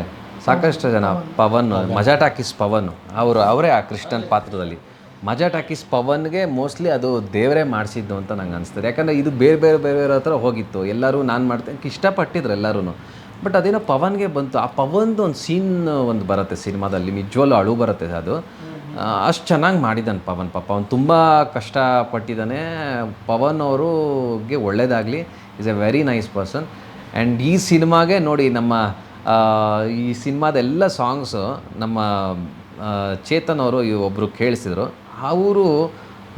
ಸಾಕಷ್ಟು ಜನ ಪವನ್, ಮಜಾ ಟಾಕೀಸ್ ಪವನ್, ಅವರು, ಅವರೇ ಆ ಕೃಷ್ಣನ್ ಪಾತ್ರದಲ್ಲಿ. ಮಜಾ ಟಾಕೀಸ್ ಪವನ್ಗೆ ಮೋಸ್ಟ್ಲಿ ಅದು ದೇವರೇ ಮಾಡಿಸಿದ್ದು ಅಂತ ನಂಗೆ ಅನಿಸ್ತದೆ. ಯಾಕಂದರೆ ಇದು ಬೇರೆ ಬೇರೆ ಬೇರೆ ಬೇರೆ ಹತ್ರ ಹೋಗಿತ್ತು. ಎಲ್ಲರೂ ನಾನು ಮಾಡ್ತೇನೆ ಇಷ್ಟಪಟ್ಟಿದ್ರು ಎಲ್ಲರೂ ಬಟ್ ಅದೇನೋ ಪವನ್ಗೆ ಬಂತು. ಆ ಪವನ್ದು ಒಂದು ಸೀನ್ ಒಂದು ಬರುತ್ತೆ ಸಿನಿಮಾದಲ್ಲಿ. ನಿಜವಲ್ಲೂ ಅಳು ಬರುತ್ತೆ ಅದು. ಅಷ್ಟು ಚೆನ್ನಾಗಿ ಮಾಡಿದ್ದಾನೆ ಪವನ್ ಪಾಪ. ಅವನು ತುಂಬ ಕಷ್ಟಪಟ್ಟಿದ್ದಾನೆ. ಪವನ್ ಅವರಿಗೆ ಒಳ್ಳೆಯದಾಗಲಿ is a very nice person and ಈ ಸಿನಿಮಾಗೆ ನೋಡಿ ನಮ್ಮ ಈ ಸಿನಿಮಾದ ಎಲ್ಲ ಸಾಂಗ್ಸು ನಮ್ಮ ಚೇತನ್ ಅವರು ಒಬ್ಬರು ಕೇಳಿಸಿದ್ರು. ಅವರು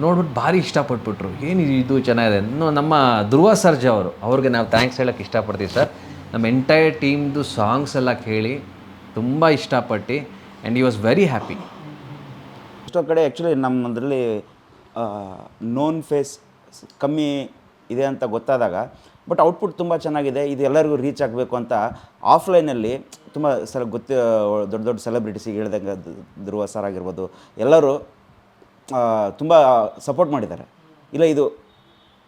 ನೋಡ್ಬಿಟ್ಟು ಭಾರಿ ಇಷ್ಟಪಟ್ಬಿಟ್ರು. ಏನು ಇದು ಚೆನ್ನಾಗಿದೆ? ಇನ್ನು ನಮ್ಮ ಧ್ರುವ ಸರ್ಜಾ ಅವರು, ಅವ್ರಿಗೆ ನಾವು ಥ್ಯಾಂಕ್ಸ್ ಹೇಳೋಕ್ಕೆ ಇಷ್ಟಪಡ್ತೀವಿ ಸರ್. ನಮ್ಮ ಎಂಟೈರ್ ಟೀಮ್ದು ಸಾಂಗ್ಸ್ ಎಲ್ಲ ಕೇಳಿ ತುಂಬ ಇಷ್ಟಪಟ್ಟು ಆ್ಯಂಡ್ ಈ ವಾಸ್ ವೆರಿ ಹ್ಯಾಪಿ ಎಷ್ಟೋ ಕಡೆ ಆ್ಯಕ್ಚುಲಿ ನಮ್ಮದರಲ್ಲಿ ನೋನ್ ಫೇಸ್ ಕಮ್ಮಿ ಇದೆ ಅಂತ ಗೊತ್ತಾದಾಗ ಬಟ್ ಔಟ್ಪುಟ್ ತುಂಬ ಚೆನ್ನಾಗಿದೆ ಇದು ಎಲ್ಲರಿಗೂ ರೀಚ್ ಆಗಬೇಕು ಅಂತ ಆಫ್ಲೈನಲ್ಲಿ ತುಂಬ ಸಲ ಗೊತ್ತ ದೊಡ್ಡ ದೊಡ್ಡ ಸೆಲೆಬ್ರಿಟೀಸಿಗೆ ಹೇಳ್ದಂಗೆ ಧ್ರುವ ಸರ್ ಆಗಿರ್ಬೋದು ಎಲ್ಲರೂ ತುಂಬ ಸಪೋರ್ಟ್ ಮಾಡಿದ್ದಾರೆ. ಇಲ್ಲ ಇದು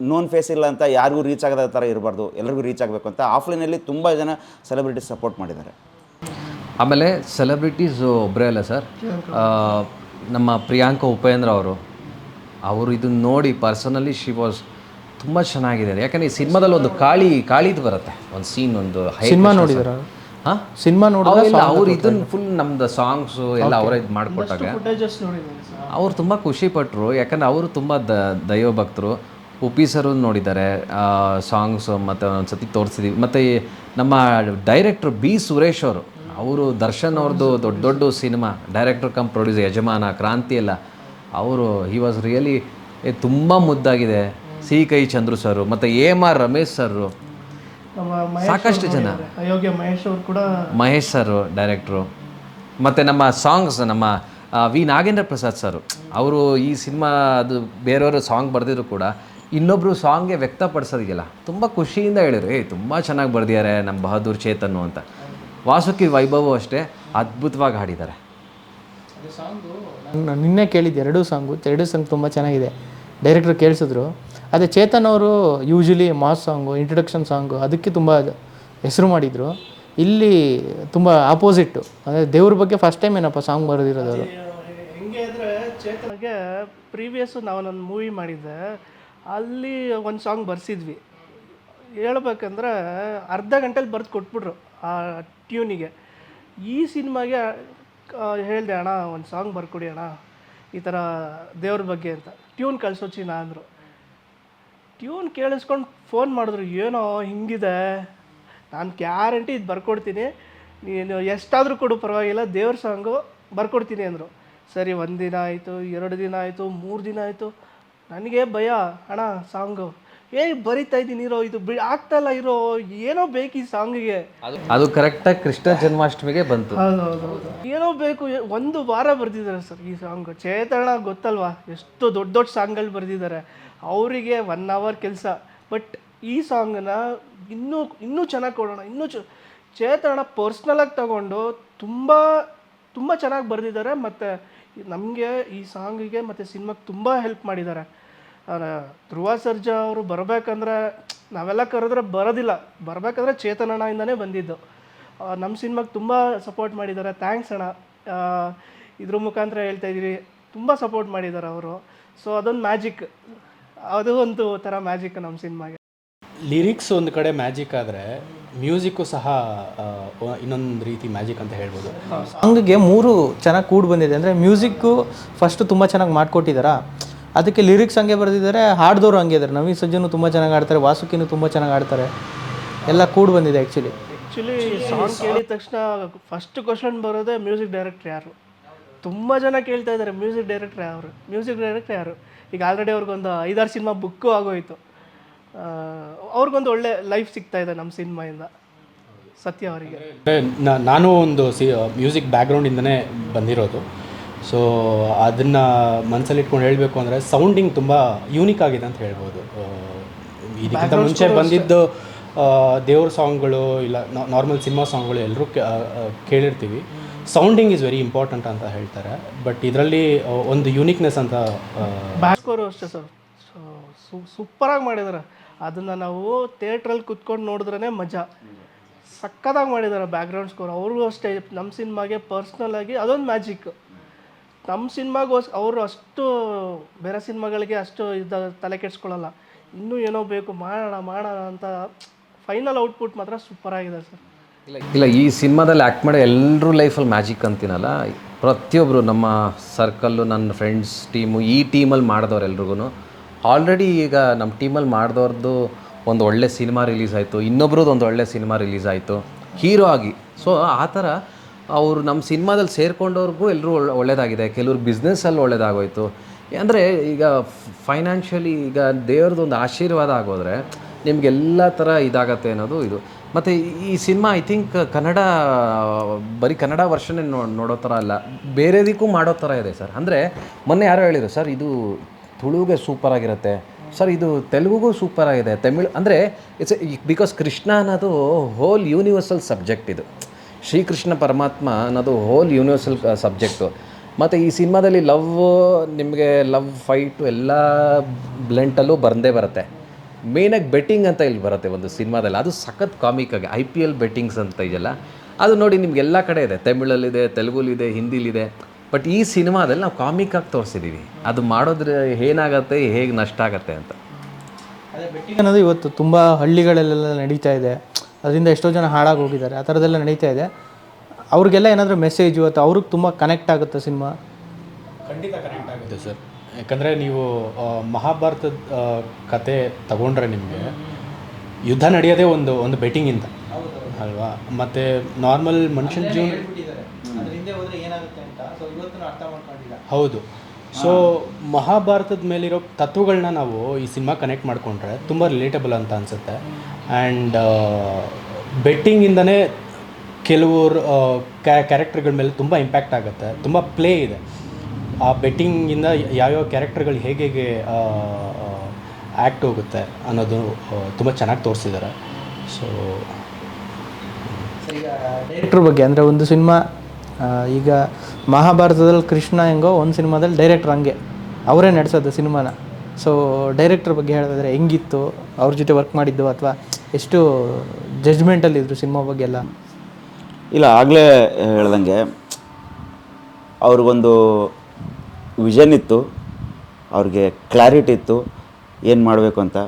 ನೋನ್ ಫೇಸ್ ಇಲ್ಲ ಅಂತ ಯಾರಿಗೂ ರೀಚ್ ಆಗದ ಥರ ಇರಬಾರ್ದು ಎಲ್ಲರಿಗೂ ರೀಚ್ ಆಗಬೇಕು ಅಂತ ಆಫ್ಲೈನಲ್ಲಿ ತುಂಬ ಜನ ಸೆಲೆಬ್ರಿಟೀಸ್ ಸಪೋರ್ಟ್ ಮಾಡಿದ್ದಾರೆ. ಆಮೇಲೆ ಸೆಲೆಬ್ರಿಟೀಸ್ ಒಬ್ಬರೇ ಅಲ್ಲ ಸರ್ ನಮ್ಮ ಪ್ರಿಯಾಂಕ ಉಪೇಂದ್ರ ಅವರು ಅವರು ಇದನ್ನ ನೋಡಿ ಪರ್ಸನಲಿ ಶಿ ವಾಸ್ ತುಂಬ ಚೆನ್ನಾಗಿದೆ ಯಾಕಂದರೆ ಈ ಸಿನಿಮಾದಲ್ಲಿ ಒಂದು ಕಾಳಿ ಕಾಳಿದು ಬರುತ್ತೆ. ಒಂದು ಸೀನ್ ಒಂದು ಸಿನಿಮಾ ನೋಡಿದ್ರ? ಹಾಂ? ಸಿನಿಮಾ ನೋಡಿದ್ರೆ ಅವ್ರು ಇದನ್ನ ಫುಲ್ ನಮ್ದು ಸಾಂಗ್ಸು ಎಲ್ಲ ಅವರೇ ಇದು ಮಾಡಿಕೊಟ್ಟಾಗ. ಫುಟೇಜಸ್ ನೋಡಿದ್ದೀನಿ ಸರ್ ಅವ್ರು ತುಂಬ ಖುಷಿ ಪಟ್ಟರು ಯಾಕಂದ್ರೆ ಅವರು ತುಂಬ ದ ದೈವ ಭಕ್ತರು ಉಪಿ ಸರು ನೋಡಿದ್ದಾರೆ. ಸಾಂಗ್ಸು ಮತ್ತು ಒಂದ್ಸತಿ ತೋರಿಸಿದ್ವಿ. ಮತ್ತು ನಮ್ಮ ಡೈರೆಕ್ಟ್ರು ಬಿ ಸುರೇಶ್ ಅವರು. ಅವರು ದರ್ಶನ್ ಅವ್ರದ್ದು ದೊಡ್ಡ ದೊಡ್ಡ ಸಿನಿಮಾ. ಡೈರೆಕ್ಟರ್ ಕಮ್ ಪ್ರೊಡ್ಯೂಸರ್ ಯಜಮಾನ ಕ್ರಾಂತಿ ಎಲ್ಲ. ಅವರು ಹಿ ವಾಸ್ ರಿಯಲಿ ತುಂಬ ಮುದ್ದಾಗಿದೆ. ಸಿ ಕೈ ಚಂದ್ರು ಸರ್ ಮತ್ತು ಎಂ ಆರ್ ರಮೇಶ್ ಸರ್. ನಮ್ಮ ಸಾಕಷ್ಟು ಜನ. ಅಯೋಗ್ಯ ಮಹೇಶ್ ಅವರು ಕೂಡ ಮಹೇಶ್ ಸರ್ ಡೈರೆಕ್ಟ್ರು. ಮತ್ತು ನಮ್ಮ ಸಾಂಗ್ಸ್ ನಮ್ಮ ವಿ ನಾಗೇಂದ್ರ ಪ್ರಸಾದ್ ಸರ್. ಅವರು ಈ ಸಿನಿಮಾ ಅದು ಬೇರೆಯವರು ಸಾಂಗ್ ಬರೆದಿದ್ರು ಕೂಡ ಇನ್ನೊಬ್ಬರು ಸಾಂಗ್ಗೆ ವ್ಯಕ್ತಪಡಿಸೋದಿಲ್ಲ. ತುಂಬ ಖುಷಿಯಿಂದ ಹೇಳಿದ್ರು ಏ ತುಂಬ ಚೆನ್ನಾಗಿ ಬರೆದಿದ್ದಾರೆ ನಮ್ಮ ಬಹದ್ದೂರ್ ಚೇತನ್ನು ಅಂತ. ವಾಸುಕಿ ವೈಭವ್ ಅಷ್ಟೇ ಅದ್ಭುತವಾಗಿ ಹಾಡಿದ್ದಾರೆ. ನಾನು ನಿನ್ನೆ ಕೇಳಿದ್ದೆ ಎರಡೂ ಸಾಂಗು ಎರಡೂ ಸಾಂಗ್ ತುಂಬ ಚೆನ್ನಾಗಿದೆ. ಡೈರೆಕ್ಟ್ರು ಕೇಳಿಸಿದ್ರು. ಅದೇ ಚೇತನ್ ಅವರು usually mass song introduction song ಅದಕ್ಕೆ ತುಂಬ ಹೆಸರು ಮಾಡಿದರು. ಇಲ್ಲಿ ತುಂಬ ಆಪೋಸಿಟ್ಟು ಅಂದರೆ ದೇವ್ರ ಬಗ್ಗೆ ಫಸ್ಟ್ ಟೈಮ್ ಏನಪ್ಪ ಸಾಂಗ್ ಬರೆದಿರೋದು ಅವರು ಹೆಂಗೆ ಅಂದರೆ ಚೇತನ್ಗೆ ಪ್ರೀವಿಯಸ್ಸು ನಾವು ನನ್ನ ಮೂವಿ ಮಾಡಿದ್ದೆ. ಅಲ್ಲಿ ಒಂದು ಸಾಂಗ್ ಬರ್ಸಿದ್ವಿ. ಹೇಳ್ಬೇಕಂದ್ರೆ ಅರ್ಧ ಗಂಟೆಲಿ ಬರೆದು ಕೊಟ್ಬಿಟ್ರು ಆ ಟ್ಯೂನಿಗೆ ಈ ಸಿನಿಮಾಗೆ ಹೇಳಿದೆ, ಅಣ್ಣ, ಒಂದು ಸಾಂಗ್ ಬರ್ಕೊಡಿ ಅಣ್ಣ. ಈ ಥರ ದೇವ್ರ ಬಗ್ಗೆ ಅಂತ. ಟ್ಯೂನ್ ಕಳಿಸೋ ಚಿನ್ನ ಅಂದರು. ಟ್ಯೂನ್ ಕೇಳಿಸ್ಕೊಂಡು ಫೋನ್ ಮಾಡಿದ್ರು ಏನೋ ಹಿಂಗಿದೆ? ನಾನು ಗ್ಯಾರಂಟಿ ಇದು ಬರ್ಕೊಡ್ತೀನಿ. ನೀನು ಎಷ್ಟಾದರೂ ಕೊಡು ಪರವಾಗಿಲ್ಲ ದೇವ್ರ ಸಾಂಗು ಬರ್ಕೊಡ್ತೀನಿ ಅಂದರು. ಸರಿ ಒಂದು ದಿನ ಆಯಿತು ಎರಡು ದಿನ ಆಯಿತು ಮೂರು ದಿನ ಆಯಿತು. ನನಗೆ ಭಯ ಅಣ್ಣ ಸಾಂಗು. ಏ ಬರಿತಾ ಇದ್ದೀನಿ ಇರೋ ಇದು ಬಿ ಇಲ್ಲ ಇರೋ ಏನೋ ಬೇಕು ಈ ಸಾಂಗಿಗೆ. ಅದು ಕರೆಕ್ಟಾಗಿ ಕೃಷ್ಣ ಜನ್ಮಾಷ್ಟಮಿಗೆ ಬಂತು. ಹೌದೌದು ಏನೋ ಬೇಕು ಒಂದು ವಾರ ಬರೆದಿದ್ದಾರೆ ಸರ್ ಈ ಸಾಂಗು. ಚೇತನ ಗೊತ್ತಲ್ವಾ? ಎಷ್ಟು ದೊಡ್ಡ ದೊಡ್ಡ ಸಾಂಗ್ಗಳು ಬರೆದಿದ್ದಾರೆ. ಅವರಿಗೆ ಒನ್ ಅವರ್ ಕೆಲಸ. ಬಟ್ ಈ ಸಾಂಗನ್ನ ಇನ್ನೂ ಇನ್ನೂ ಚೆನ್ನಾಗಿ ಕೊಡೋಣ, ಇನ್ನೂ ಚ ಚೇತನ ಪರ್ಸ್ನಲಾಗಿ ತಗೊಂಡು ತುಂಬ ತುಂಬ ಚೆನ್ನಾಗಿ ಬರೆದಿದ್ದಾರೆ ಮತ್ತು ನಮಗೆ ಈ ಸಾಂಗಿಗೆ ಮತ್ತು ಸಿನಿಮಾಗೆ ತುಂಬ ಹೆಲ್ಪ್ ಮಾಡಿದ್ದಾರೆ. ಧ್ರುವ ಸರ್ಜಾ ಅವರು ಬರಬೇಕಂದ್ರೆ ನಾವೆಲ್ಲ ಕರೆದ್ರೆ ಬರೋದಿಲ್ಲ. ಬರಬೇಕಂದ್ರೆ ಚೇತನಣ್ಣಯಿಂದನೇ ಬಂದಿದ್ದು. ನಮ್ಮ ಸಿನಿಮಾಗೆ ತುಂಬ ಸಪೋರ್ಟ್ ಮಾಡಿದ್ದಾರೆ. ಥ್ಯಾಂಕ್ಸ್ ಅಣ್ಣ. ಇದ್ರ ಮುಖಾಂತರ ಹೇಳ್ತಾ ಇದ್ದೀವಿ. ತುಂಬ ಸಪೋರ್ಟ್ ಮಾಡಿದ್ದಾರೆ ಅವರು. ಸೊ ಅದೊಂದು ಮ್ಯಾಜಿಕ್ ಅದು ಒಂದು ಥರ ಮ್ಯಾಜಿಕ್ ನಮ್ಮ ಸಿನಿಮಾಗೆ. ಲಿರಿಕ್ಸ್ ಒಂದು ಕಡೆ ಮ್ಯಾಜಿಕ್ ಆದರೆ ಮ್ಯೂಸಿಕ್ಕು ಸಹ ಇನ್ನೊಂದು ರೀತಿ ಮ್ಯಾಜಿಕ್ ಅಂತ ಹೇಳ್ಬೋದು. ಸಾಂಗ್ಗೆ ಮೂರು ಚೆನ್ನಾಗಿ ಕೂಡಿ ಬಂದಿದೆ ಅಂದರೆ ಮ್ಯೂಸಿಕ್ಕು ಫಸ್ಟು ತುಂಬ ಚೆನ್ನಾಗಿ ಮಾಡಿಕೊಟ್ಟಿದ್ದಾರಾ ಅದಕ್ಕೆ ಲಿರಿಕ್ಸ್ ಹಂಗೆ ಬರೆದಿದ್ದಾರೆ ಹಾಡ್ದವ್ರು ಹಂಗೆ ಇದ್ದಾರೆ ನವೀನ್ ಸಜ್ಜನು ತುಂಬ ಚೆನ್ನಾಗಿ ಆಡ್ತಾರೆ ವಾಸುಕಿನೂ ತುಂಬ ಚೆನ್ನಾಗಿ ಆಡ್ತಾರೆ ಎಲ್ಲ ಕೂಡಿ ಬಂದಿದೆ ಆ್ಯಕ್ಚುಲಿ ಆ್ಯಕ್ಚುಲಿ ಸಾಂಗ್ ಕೇಳಿದ ತಕ್ಷಣ ಫಸ್ಟ್ ಕ್ವಶನ್ ಬರೋದೇ ಮ್ಯೂಸಿಕ್ ಡೈರೆಕ್ಟರ್ ಯಾರು? ತುಂಬ ಜನ ಕೇಳ್ತಾ ಇದ್ದಾರೆ ಮ್ಯೂಸಿಕ್ ಡೈರೆಕ್ಟ್ರ್ ಯಾರು? ಮ್ಯೂಸಿಕ್ ಡೈರೆಕ್ಟ್ರ್ ಯಾರು? ಈಗ ಆಲ್ರೆಡಿ ಅವ್ರಿಗೊಂದು ಐದಾರು ಸಿನಿಮಾ ಬುಕ್ಕು ಆಗೋಯ್ತು. ಅವ್ರಿಗೊಂದು ಒಳ್ಳೆ ಲೈಫ್ ಸಿಗ್ತಾ ಇದೆ ನಮ್ಮ ಸಿನಿಮಾಯಿಂದ. ಸತ್ಯ ಅವರಿಗೆ. ನಾನು ಒಂದು ಸಿ ಮ್ಯೂಸಿಕ್ ಬ್ಯಾಕ್ಗ್ರೌಂಡಿಂದನೇ ಬಂದಿರೋದು. ಸೊ ಅದನ್ನು ಮನಸ್ಸಲ್ಲಿ ಇಟ್ಕೊಂಡು ಹೇಳಬೇಕು ಅಂದರೆ ಸೌಂಡಿಂಗ್ ತುಂಬ ಯೂನಿಕ್ ಆಗಿದೆ ಅಂತ ಹೇಳ್ಬೋದು. ಇದಕ್ಕಿಂತ ಮುಂಚೆ ಬಂದಿದ್ದು ದೇವ್ರ ಸಾಂಗ್ಗಳು ಇಲ್ಲ ನಾರ್ಮಲ್ ಸಿನಿಮಾ ಸಾಂಗ್ಗಳು ಎಲ್ಲರೂ ಕೇಳಿರ್ತೀವಿ. ಸೌಂಡಿಂಗ್ ಈಸ್ ವೆರಿ ಇಂಪಾರ್ಟೆಂಟ್ ಅಂತ ಹೇಳ್ತಾರೆ ಬಟ್ ಇದರಲ್ಲಿ ಒಂದು ಯೂನಿಕ್ನೆಸ್ ಅಂತ ಬ್ಯಾಸ್ಕೋರು ಅಷ್ಟೇ ಸರ್ ಸೂಪರಾಗಿ ಮಾಡಿದ್ದಾರೆ ಅದನ್ನು ನಾವು ಥಿಯೇಟ್ರಲ್ಲಿ ಕುತ್ಕೊಂಡು ನೋಡಿದ್ರೇ ಮಜಾ. ಸಖತ್ತಾಗಿ ಮಾಡಿದ್ದಾರೆ ಬ್ಯಾಕ್ಗ್ರೌಂಡ್ ಸ್ಕೋರ್ ಅವ್ರಿಗೂ ಅಷ್ಟೇ ನಮ್ಮ ಸಿನಿಮಾಗೆ ಪರ್ಸ್ನಲ್ ಆಗಿ ಅದೊಂದು ಮ್ಯಾಜಿಕ್ ನಮ್ಮ ಸಿನಿಮಾಗೋಸ್, ಅವರು ಅಷ್ಟು, ಬೇರೆ ಸಿನಿಮಾಗಳಿಗೆ ಅಷ್ಟು ಇದ, ತಲೆ ಕೆಡ್ಸ್ಕೊಳ್ಳಲ್ಲ ಇನ್ನೂ ಏನೋ ಬೇಕು, ಮಾಡೋಣ ಮಾಡೋಣ ಅಂತ ಫೈನಲ್ ಔಟ್ಪುಟ್ ಮಾತ್ರ ಸೂಪರಾಗಿದೆ ಸರ್ ಇಲ್ಲ ಇಲ್ಲ, ಈ ಸಿನಿಮಾದಲ್ಲಿ ಆ್ಯಕ್ಟ್ ಮಾಡೋ ಎಲ್ಲರೂ ಲೈಫಲ್ಲಿ ಮ್ಯಾಜಿಕ್ ಅಂತೀನಲ್ಲ? ಪ್ರತಿಯೊಬ್ಬರು ನಮ್ಮ ಸರ್ಕಲ್ಲು ನನ್ನ ಫ್ರೆಂಡ್ಸ್ ಟೀಮು ಈ ಟೀಮಲ್ಲಿ ಮಾಡಿದವ್ರು ಎಲ್ರಿಗೂ ಆಲ್ರೆಡಿ ಈಗ ನಮ್ಮ ಟೀಮಲ್ಲಿ ಮಾಡಿದವ್ರದ್ದು ಒಂದು ಒಳ್ಳೆ ಸಿನಿಮಾ ರಿಲೀಸ್ ಆಯಿತು, ಇನ್ನೊಬ್ರದ್ದು ಒಂದು ಒಳ್ಳೆ ಸಿನಿಮಾ ರಿಲೀಸ್ ಆಯಿತು. ಹೀರೋ ಆಗಿ. ಸೊ ಆ ಥರ ಅವರು ನಮ್ಮ ಸಿನಿಮಾದಲ್ಲಿ ಸೇರ್ಕೊಂಡವ್ರಿಗೂ ಎಲ್ಲರೂ ಒಳ್ಳೆ ಒಳ್ಳೆಯದಾಗಿದೆ ಕೆಲವ್ರು ಬಿಸ್ನೆಸ್ಸಲ್ಲಿ ಒಳ್ಳೆಯದಾಗೋಯ್ತು ಅಂದರೆ ಈಗ ಫೈನಾನ್ಷಿಯಲಿ ಈಗ ದೇವ್ರದ್ದು ಒಂದು ಆಶೀರ್ವಾದ ಆಗೋದ್ರೆ ನಿಮಗೆಲ್ಲ ಥರ ಇದಾಗತ್ತೆ ಅನ್ನೋದು ಇದು. ಮತ್ತು ಈ ಸಿನಿಮಾ ಐ ಥಿಂಕ್ ಕನ್ನಡ, ಬರೀ ಕನ್ನಡ ವರ್ಷನೇ ನೋ, ನೋಡೋ ಥರ ಅಲ್ಲ ಬೇರೆದಕ್ಕೂ ಮಾಡೋ ಥರ ಇದೆ ಸರ್. ಅಂದರೆ ಮೊನ್ನೆ ಯಾರೋ ಹೇಳಿದ್ರು, ಸರ್, ಇದು ತುಳುಗೆ ಸೂಪರ್ ಆಗಿರುತ್ತೆ. ಸರ್, ಇದು ತೆಲುಗುಗೂ ಸೂಪರ್ ಆಗಿದೆ, ತಮಿಳ್ ಅಂದರೆ ಇಟ್ಸ್ ಬಿಕಾಸ್ ಕೃಷ್ಣ ಅನ್ನೋದು ಹೋಲ್ ಯೂನಿವರ್ಸಲ್ ಸಬ್ಜೆಕ್ಟ್ ಇದು. ಶ್ರೀಕೃಷ್ಣ ಪರಮಾತ್ಮ ಅನ್ನೋದು ಹೋಲ್ ಯೂನಿವರ್ಸಲ್ ಸಬ್ಜೆಕ್ಟು ಮತ್ತು ಈ ಸಿನಿಮಾದಲ್ಲಿ ಲವ್ ನಿಮಗೆ ಲವ್ ಫೈಟು ಎಲ್ಲ ಬ್ಲೆಂಟಲ್ಲೂ ಬಂದೇ ಬರುತ್ತೆ. ಮೇನಾಗಿ ಬೆಟ್ಟಿಂಗ್ ಅಂತ ಇಲ್ಲಿ ಬರುತ್ತೆ ಒಂದು ಸಿನಿಮಾದಲ್ಲಿ. ಅದು ಸಖತ್ ಕಾಮಿಕ್ ಆಗಿ ಐ ಪಿ ಎಲ್ ಬೆಟ್ಟಿಂಗ್ಸ್ ಅಂತ ಇದೆಯಲ್ಲ? ಅದು ನೋಡಿ ನಿಮ್ಗೆ ಎಲ್ಲ ಕಡೆ ಇದೆ. ತಮಿಳಲ್ಲಿದೆ ತೆಲುಗುಲಿದೆ ಹಿಂದಿಲಿದೆ. ಬಟ್ ಈ ಸಿನಿಮಾದಲ್ಲಿ ನಾವು ಕಾಮಿಕ್ ಆಗಿ ತೋರಿಸಿದ್ದೀವಿ ಅದು ಮಾಡೋದ್ರೆ ಏನಾಗತ್ತೆ ಹೇಗೆ ನಷ್ಟ ಆಗತ್ತೆ ಅಂತ. ಅದೇ ಬೆಟ್ಟಿಂಗ್ ಅನ್ನೋದು ಇವತ್ತು ತುಂಬ ಹಳ್ಳಿಗಳಲ್ಲೆಲ್ಲ ನಡೀತಾ ಇದೆ. ಅದರಿಂದ ಎಷ್ಟೋ ಜನ ಹಾಳಾಗಿ ಹೋಗಿದ್ದಾರೆ. ಆ ಥರದ್ದೆಲ್ಲ ನಡೀತಾ ಇದೆ. ಅವ್ರಿಗೆಲ್ಲ ಏನಾದರೂ ಮೆಸೇಜ್ ಇವತ್ತು ಅವ್ರಿಗೆ ತುಂಬ ಕನೆಕ್ಟ್ ಆಗುತ್ತೆ ಸಿನಿಮಾ? ಖಂಡಿತ ಕನೆಕ್ಟ್ ಆಗುತ್ತೆ ಸರ್ ಯಾಕಂದರೆ ನೀವು ಮಹಾಭಾರತದ ಕತೆ ತಗೊಂಡ್ರೆ ನಿಮಗೆ ಯುದ್ಧ ನಡೆಯೋದೇ ಒಂದು ಒಂದು ಬೆಟ್ಟಿಂಗಿಂದ. ಅಲ್ವಾ? ಮತ್ತು ನಾರ್ಮಲ್ ಮನುಷ್ಯನ ಜೀವನ ಹೌದು ಸೊ ಮಹಾಭಾರತದ ಮೇಲಿರೋ ತತ್ವಗಳನ್ನ ನಾವು ಈ ಸಿನಿಮಾ ಕನೆಕ್ಟ್ ಮಾಡಿಕೊಂಡ್ರೆ ತುಂಬ ರಿಲೇಟಬಲ್ ಅಂತ ಅನಿಸುತ್ತೆ. ಆ್ಯಂಡ್ ಬೆಟ್ಟಿಂಗಿಂದನೇ ಕೆಲವರು ಕ್ಯಾರೆಕ್ಟರ್ಗಳ ಮೇಲೆ ತುಂಬ ಇಂಪ್ಯಾಕ್ಟ್ ಆಗುತ್ತೆ. ತುಂಬ ಪ್ಲೇ ಇದೆ. ಆ ಬೆಟ್ಟಿಂಗಿಂದ ಯಾವ್ಯಾವ ಕ್ಯಾರೆಕ್ಟರ್ಗಳು ಹೇಗೆ ಹೇಗೆ ಆ್ಯಕ್ಟ್ ಹೋಗುತ್ತೆ ಅನ್ನೋದು ತುಂಬ ಚೆನ್ನಾಗಿ ತೋರಿಸಿದ್ದಾರೆ ಸೊ ಡೈರೆಕ್ಟ್ರ್ ಬಗ್ಗೆ ಅಂದರೆ ಒಂದು ಸಿನಿಮಾ ಈಗ ಮಹಾಭಾರತದಲ್ಲಿ ಕೃಷ್ಣ ಹೆಂಗೋ ಒಂದು ಸಿನಿಮಾದಲ್ಲಿ ಡೈರೆಕ್ಟ್ರ್ ಹಂಗೆ ಅವರೇ ನಡೆಸೋದು ಸಿನಿಮಾನ. ಸೊ ಡೈರೆಕ್ಟ್ರ್ ಬಗ್ಗೆ ಹೇಳೋದಾದ್ರೆ ಹೆಂಗಿತ್ತು ಅವ್ರ ಜೊತೆ ವರ್ಕ್ ಮಾಡಿದ್ದು ಅಥವಾ ಎಷ್ಟು ಜಜ್ಮೆಂಟಲ್ಲಿದ್ದರು ಸಿನಿಮಾ ಬಗ್ಗೆ ಎಲ್ಲ? ಇಲ್ಲ ಆಗಲೇ ಹೇಳ್ದಂಗೆ ಅವ್ರಿಗೊಂದು ವಿಷನ್ ಇತ್ತು, ಅವ್ರಿಗೆ ಕ್ಲಾರಿಟಿ ಇತ್ತು, ಏನು ಮಾಡಬೇಕು ಅಂತ.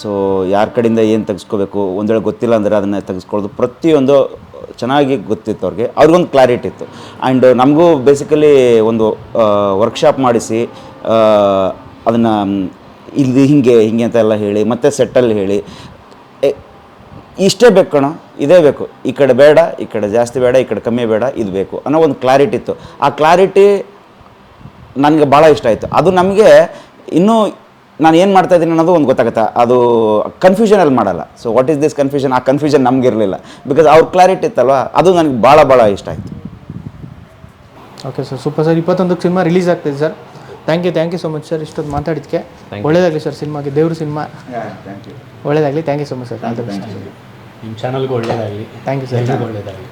ಸೊ ಯಾರ ಕಡೆಯಿಂದ ಏನು ತೆಗೆಸ್ಕೋಬೇಕು ಒಂದು ಗೊತ್ತಿಲ್ಲ ಅಂದರೆ ಅದನ್ನು ತೆಗೆಸ್ಕೊಳ್ಳೋದು ಪ್ರತಿಯೊಂದು ಚೆನ್ನಾಗಿ ಗೊತ್ತಿತ್ತು ಅವ್ರಿಗೆ. ಅವ್ರಿಗೊಂದು ಕ್ಲಾರಿಟಿ ಇತ್ತು. ಆ್ಯಂಡ್ ನಮಗೂ ಬೇಸಿಕಲಿ ಒಂದು ವರ್ಕ್ಶಾಪ್ ಮಾಡಿಸಿ ಅದನ್ನು ಇಲ್ಲಿ ಹೀಗೆ ಹೀಗೆ ಅಂತ ಎಲ್ಲ ಹೇಳಿ, ಮತ್ತೆ ಸೆಟ್ಟಲ್ಲಿ ಹೇಳಿ. ಇಷ್ಟೇ ಬೇಕು ಕಣ, ಇದೇ ಬೇಕು. ಈ ಕಡೆ ಬೇಡ, ಈ ಕಡೆ ಜಾಸ್ತಿ ಬೇಡ, ಈ ಕಡೆ ಕಮ್ಮಿ ಬೇಡ, ಇದು ಬೇಕು ಅನ್ನೋ ಒಂದು ಕ್ಲಾರಿಟಿ ಇತ್ತು. ಆ ಕ್ಲಾರಿಟಿ ನನಗೆ ಭಾಳ ಇಷ್ಟ ಆಯಿತು. ಅದು ನಮಗೆ ಇನ್ನೂ ನಾನು ಏನು ಮಾಡ್ತಾ ಇದ್ದೀನಿ ಅನ್ನೋದು ಒಂದು ಗೊತ್ತಾಗುತ್ತೆ. ಅದು ಕನ್ಫ್ಯೂಷನಲ್ಲಿ ಮಾಡಲ್ಲ. So what is this confusion ಆ ಕನ್ಫ್ಯೂಷನ್ ನಮ್ಗೆ ಇರಲಿಲ್ಲ ಬಿಕಾಸ್ ಅವ್ರ ಕ್ಲಾರಿಟಿ ಇತ್ತಲ್ವ? ಅದು ನನಗೆ ಭಾಳ ಭಾಳ ಇಷ್ಟ ಆಯಿತು. ಓಕೆ ಸರ್ ಸೂಪರ್ ಸರ್ ಇಪ್ಪತ್ತೊಂದಕ್ಕೆ ಸಿನಿಮಾ ರಿಲೀಸ್ ಆಗ್ತಿದೆ sir thank you thank you so much sir ಇಷ್ಟೊಂದು ಮಾತಾಡಿದ್ದಕ್ಕೆ ಒಳ್ಳೇದಾಗಲಿ ಸರ್ ಸಿನಿಮಾಗೆ ದೇವ್ರ ಸಿನಿಮಾ ಒಳ್ಳೇದಾಗಲಿ. Thank you so much sir all the best ನಿಮ್ಮ ಚಾನಲ್ಗೂ ಒಳ್ಳೇದಾಗಲಿ. ಥ್ಯಾಂಕ್ ಯು ಸರ್ ಒಳ್ಳೇದಾಗಲಿ.